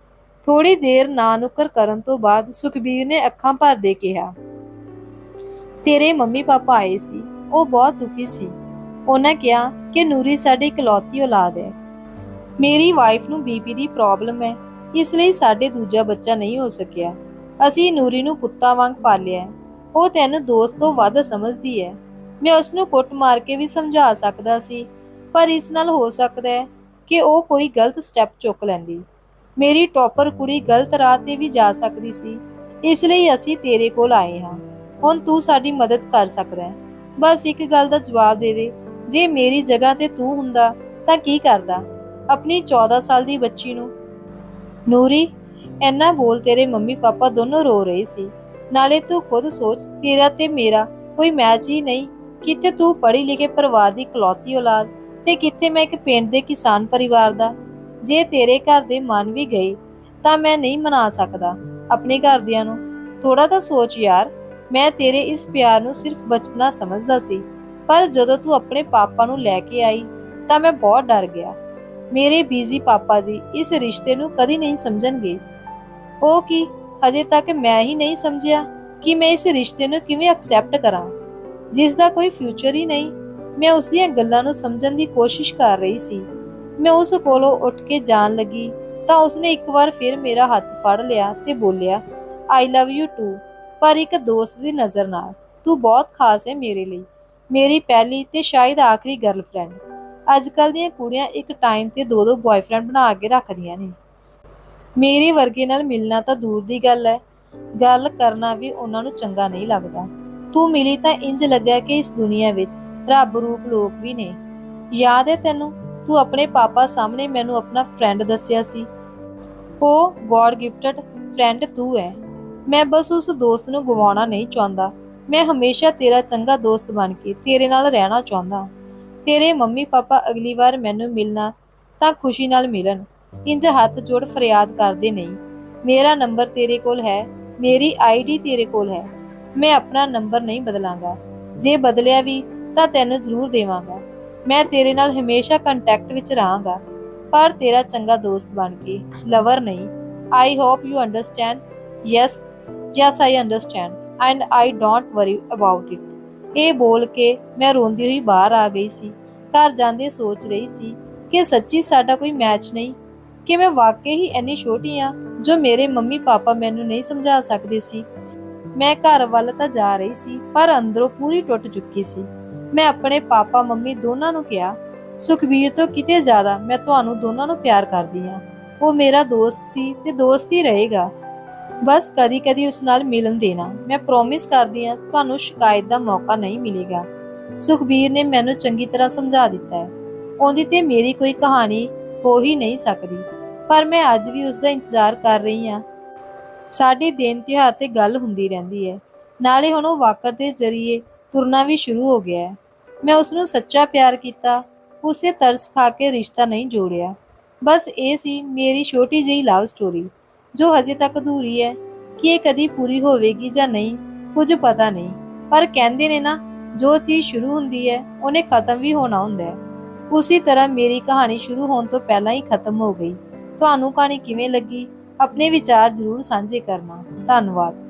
ਥੋੜੀ ਦੇਰ ਨਾ ਨੁਕਰ ਕਰਨ ਤੋਂ ਬਾਅਦ ਸੁਖਬੀਰ ਨੇ ਅੱਖਾਂ ਭਰਦੇ ਕਿਹਾ, ਤੇਰੇ ਮੰਮੀ ਪਾਪਾ ਆਏ ਸੀ, ਉਹ ਬਹੁਤ ਦੁਖੀ ਸੀ। ਉਹਨਾਂ ਕਿਹਾ ਕਿ ਨੂਰੀ ਸਾਡੀ ਇਕਲੌਤੀ ਔਲਾਦ ਹੈ। ਮੇਰੀ ਵਾਈਫ ਨੂੰ ਬੀਪੀ ਦੀ ਪ੍ਰੋਬਲਮ ਹੈ, ਇਸ ਲਈ ਸਾਡੇ ਦੂਜਾ ਬੱਚਾ ਨਹੀਂ ਹੋ ਸਕਿਆ। ਅਸੀਂ ਨੂਰੀ ਨੂੰ ਕੁੱਤਾ ਵਾਂਗ ਪਾਲਿਆ ਉਹ ਤੈਨੂੰ ਦੋਸਤ ਤੋਂ ਵੱਧ ਸਮਝਦੀ ਹੈ। ਮੈਂ ਉਸ ਨੂੰ ਕੁੱਟ ਮਾਰ ਕੇ ਵੀ ਸਮਝਾ ਸਕਦਾ ਸੀ, ਪਰ ਇਸ ਨਾਲ ਹੋ ਸਕਦਾ ਹੈ ਕਿ ਉਹ ਕੋਈ ਗਲਤ ਸਟੈਪ ਚੁੱਕ ਲੈਂਦੀ। ਮੇਰੀ ਟੌਪਰ ਕੁੜੀ ਗਲਤ ਰਾਹ ਤੇ ਵੀ ਜਾ ਸਕਦੀ ਸੀ, ਇਸ ਲਈ ਅਸੀਂ ਤੇਰੇ ਕੋਲ ਆਏ ਹਾਂ। ਹੁਣ ਤੂੰ ਸਾਡੀ ਮਦਦ ਕਰ ਸਕਦਾ ਹੈ। ਬਸ ਇੱਕ ਗੱਲ ਦਾ ਜਵਾਬ ਦੇ ਦੇ, ਜੇ ਮੇਰੀ ਜਗ੍ਹਾ ਤੇ ਤੂੰ ਹੁੰਦਾ ਤਾਂ ਕੀ ਕਰਦਾ? ਆਪਣੀ 14 ਸਾਲ ਦੀ ਬੱਚੀ ਨੂੰ। ਨੂਰੀ ਐਨਾ ਬੋਲ ਤੇਰੇ ਮੰਮੀ ਪਾਪਾ ਦੋਨੋਂ ਰੋ ਰਹੇ ਸੀ। ਨਾਲੇ ਤੂੰ ਖੁਦ ਸੋਚ, ਤੇਰਾ ਤੇ ਮੇਰਾ ਕੋਈ ਮੈਚ ਹੀ ਨਹੀਂ। ਕਿਤੇ ਤੂੰ ਪੜ੍ਹੀ ਲਿਖੇ ਪਰਿਵਾਰ ਦੀ ਇਕਲੌਤੀ ਔਲਾਦ ਤੇ ਕਿਤੇ ਮੈਂ ਇੱਕ ਪਿੰਡ ਦੇ ਕਿਸਾਨ ਪਰਿਵਾਰ ਦਾ? ਜੇ ਤੇਰੇ ਘਰ ਦੇ ਮਨ ਵੀ ਗਏ, ਤਾਂ ਮੈਂ ਨਹੀਂ ਮਨਾ ਸਕਦਾ ਆਪਣੇ ਘਰਦਿਆਂ ਨੂੰ। ਥੋੜਾ ਤਾਂ ਸੋਚ ਯਾਰ, ਮੈਂ ਤੇਰੇ ਇਸ ਪਿਆਰ ਨੂੰ ਸਿਰਫ ਬਚਪਨਾ ਸਮਝਦਾ ਸੀ, ਪਰ ਜਦੋਂ ਤੂੰ ਆਪਣੇ ਪਾਪਾ ਨੂੰ ਲੈ ਕੇ ਆਈ, ਤਾਂ ਮੈਂ ਬਹੁਤ ਡਰ ਗਿਆ। ਮੇਰੇ ਬੀਜ਼ੀ ਪਾਪਾ ਜੀ ਇਸ ਰਿਸ਼ਤੇ ਨੂੰ ਕਦੀ ਨਹੀਂ ਸਮਝਣਗੇ। ਉਹ ਕੀ, ਹਜੇ ਤੱਕ ਮੈਂ ਹੀ ਨਹੀਂ ਸਮਝਿਆ ਕਿ ਮੈਂ ਇਸ ਰਿਸ਼ਤੇ ਨੂੰ ਕਿਵੇਂ ਐਕਸੈਪਟ ਕਰਾਂ। ਜਿਸ ਦਾ ਕੋਈ ਫਿਊਚਰ ਹੀ ਨਹੀਂ, ਮੈਂ ਉਸ ਦੀਆਂ ਗੱਲਾਂ ਨੂੰ ਸਮਝਣ ਦੀ ਕੋਸ਼ਿਸ਼ ਕਰ ਰਹੀ ਸੀ। ਮੈਂ ਉਸ ਕੋਲੋਂ ਉੱਠ ਕੇ ਜਾਣ ਲੱਗੀ ਤਾਂ ਉਸਨੇ ਇੱਕ ਵਾਰ ਫਿਰ ਮੇਰਾ ਹੱਥ ਫੜ ਲਿਆ ਤੇ ਬੋਲਿਆ ਆਈ ਲਵ ਯੂ ਟੂ ਪਰ ਇੱਕ ਦੋਸਤ ਦੀ ਨਜ਼ਰ ਨਾਲ, ਤੂੰ ਬਹੁਤ ਖਾਸ ਹੈ ਮੇਰੇ ਲਈ, ਮੇਰੀ ਪਹਿਲੀ ਤੇ ਸ਼ਾਇਦ ਆਖਰੀ ਗਰਲਫ੍ਰੈਂਡ ਅੱਜ ਕੱਲ ਦੀਆਂ ਕੁੜੀਆਂ ਇੱਕ ਟਾਈਮ ਤੇ ਦੋ ਦੋ ਬॉयਫ੍ਰੈਂਡ ਬਣਾ ਕੇ ਰੱਖਦੀਆਂ ਨੇ। ਮੇਰੇ ਵਰਗੇ ਨਾਲ ਮਿਲਣਾ ਤਾਂ ਦੂਰ ਦੀ ਗੱਲ ਹੈ, ਗੱਲ ਕਰਨਾ ਵੀ ਉਹਨਾਂ ਨੂੰ ਚੰਗਾ ਨਹੀਂ ਲੱਗਦਾ। ਤੂੰ ਮਿਲੀ ਤਾਂ ਇੰਜ ਲੱਗਾ ਕਿ ਇਸ ਦੁਨੀਆ ਵਿੱਚ ਰੱਬ ਰੂਪ ਲੋਕ ਵੀ ਨੇ। ਯਾਦ ਹੈ ਤੈਨੂੰ? ਤੂੰ ਆਪਣੇ ਪਾਪਾ ਸਾਹਮਣੇ ਮੈਨੂੰ ਆਪਣਾ ਫਰੈਂਡ ਦੱਸਿਆ ਸੀ। ਉਹ ਗੋਡ ਗਿਫਟਡ ਫਰੈਂਡ ਤੂੰ ਹੈ ਮੈਂ ਬਸ ਉਸ ਦੋਸਤ ਨੂੰ ਗਵਾਉਣਾ ਨਹੀਂ ਚਾਹੁੰਦਾ। ਮੈਂ ਹਮੇਸ਼ਾ ਤੇਰਾ ਚੰਗਾ ਦੋਸਤ ਬਣ ਕੇ ਤੇਰੇ ਨਾਲ ਰਹਿਣਾ ਚਾਹੁੰਦਾ। ਤੇਰੇ ਮੰਮੀ ਪਾਪਾ ਅਗਲੀ ਵਾਰ ਮੈਨੂੰ ਮਿਲਣਾ ਤਾਂ ਖੁਸ਼ੀ ਨਾਲ ਮਿਲਣ। ਇੰਜ ਹੱਥ ਜੋੜ ਫਰਿਆਦ ਕਰਦੇ ਨਹੀਂ। ਮੇਰਾ ਨੰਬਰ ਤੇਰੇ ਕੋਲ ਹੈ। ਮੇਰੀ ਆਈਡੀ ਤੇਰੇ ਕੋਲ ਹੈ। ਮੈਂ ਆਪਣਾ ਨੰਬਰ ਨਹੀਂ ਬਦਲਾਂਗਾ। ਜੇ ਬਦਲਿਆ ਵੀ ਤਾਂ ਤੈਨੂੰ ਜ਼ਰੂਰ ਦੇਵਾਂਗਾ। ਮੈਂ ਤੇਰੇ ਨਾਲ ਹਮੇਸ਼ਾ ਕੰਟੈਕਟ ਵਿੱਚ ਰਹਾਂਗਾ, ਪਰ ਤੇਰਾ ਚੰਗਾ ਦੋਸਤ ਬਣ ਕੇ ਲਵਰ ਨਹੀਂ। I hope you understand yes yes I understand and I don't worry about it ਇਹ ਬੋਲ ਕੇ ਮੈਂ ਰੋਂਦੀ ਹੋਈ ਬਾਹਰ ਆ ਗਈ ਸੀ, ਘਰ ਜਾਂਦੇ ਸੋਚ ਰਹੀ ਸੀ ਕਿ ਸੱਚੀ ਸਾਡਾ ਕੋਈ ਮੈਚ ਨਹੀਂ, ਕਿ ਮੈਂ ਵਾਕਈ ਹੀ ਇੰਨੀ ਛੋਟੀ ਆ ਜੋ ਮੇਰੇ ਮੰਮੀ ਪਾਪਾ ਮੈਨੂੰ ਨਹੀਂ ਸਮਝਾ ਸਕਦੇ ਸੀ। ਮੈਂ ਘਰ ਵੱਲ ਤਾਂ ਜਾ ਰਹੀ ਸੀ, ਪਰ ਅੰਦਰੋਂ ਪੂਰੀ ਟੁੱਟ ਚੁੱਕੀ ਸੀ। ਮੈਂ ਆਪਣੇ ਪਾਪਾ, ਮੰਮੀ ਦੋਨਾਂ ਨੂੰ ਕਿਹਾ, ਸੁਖਬੀਰ ਤੋਂ ਕਿਤੇ ਜ਼ਿਆਦਾ ਮੈਂ ਤੁਹਾਨੂੰ ਦੋਨਾਂ ਨੂੰ ਪਿਆਰ ਕਰਦੀ ਹਾਂ। ਉਹ ਮੇਰਾ ਦੋਸਤ ਸੀ ਤੇ ਦੋਸਤ ਹੀ ਰਹੇਗਾ। ਬਸ ਕਦੀ-ਕਦੀ ਉਸ ਨਾਲ ਮਿਲਣ ਦੇਣਾ। ਮੈਂ ਪ੍ਰੋਮਿਸ ਕਰਦੀ ਹਾਂ, ਤੁਹਾਨੂੰ ਸ਼ਿਕਾਇਤ ਦਾ ਮੌਕਾ ਨਹੀਂ ਮਿਲੇਗਾ। ਸੁਖਬੀਰ ਨੇ ਮੈਨੂੰ ਚੰਗੀ ਤਰ੍ਹਾਂ ਸਮਝਾ ਦਿੱਤਾ ਹੈ। ਉਹਦੀ ਤੇ ਮੇਰੀ ਕੋਈ ਕਹਾਣੀ ਹੋ ਹੀ ਨਹੀਂ ਸਕਦੀ। ਪਰ ਮੈਂ ਅੱਜ ਵੀ ਉਸ ਦਾ ਇੰਤਜ਼ਾਰ ਕਰ ਰਹੀ ਹਾਂ। ਸਾਡੇ ਦਿਨ ਤਿਉਹਾਰ ਤੇ ਗੱਲ ਹੁੰਦੀ ਰਹਿੰਦੀ ਹੈ। ਨਾਲੇ ਹੁਣ ਉਹ ਵਾਕਰ ਦੇ ਜ਼ਰੀਏ ਤੁਰਨਾ ਵੀ ਸ਼ੁਰੂ ਹੋ ਗਿਆ ਹੈ। ਮੈਂ ਉਸ ਨੂੰ ਸੱਚਾ ਪਿਆਰ ਕੀਤਾ, ਉਸੇ ਤਰਸ ਖਾ ਕੇ ਰਿਸ਼ਤਾ ਨਹੀਂ ਜੋੜਿਆ। ਬਸ ਇਹ ਸੀ ਮੇਰੀ ਛੋਟੀ ਜਿਹੀ ਲਵ ਸਟੋਰੀ ਜੋ ਹਜੇ ਤੱਕ ਅਧੂਰੀ ਹੈ ਕਿ ਇਹ ਕਦੀ ਪੂਰੀ ਹੋਵੇਗੀ ਜਾਂ ਨਹੀਂ, ਕੁਝ ਪਤਾ ਨਹੀਂ। ਪਰ ਕਹਿੰਦੇ ਨੇ ਨਾ, ਜੋ ਚੀਜ਼ ਸ਼ੁਰੂ ਹੁੰਦੀ ਹੈ, ਉਹਨੇ ਖਤਮ ਵੀ ਹੋਣਾ ਹੁੰਦਾ ਹੈ। ਉਸੇ ਤਰ੍ਹਾਂ ਮੇਰੀ ਕਹਾਣੀ ਸ਼ੁਰੂ ਹੋਣ ਤੋਂ ਪਹਿਲਾਂ ਹੀ ਖਤਮ ਹੋ ਗਈ। ਤੁਹਾਨੂੰ ਕਹਾਣੀ ਕਿਵੇਂ ਲੱਗੀ, ਆਪਣੇ ਵਿਚਾਰ ਜ਼ਰੂਰ ਸਾਂਝੇ ਕਰਨਾ। ਧੰਨਵਾਦ।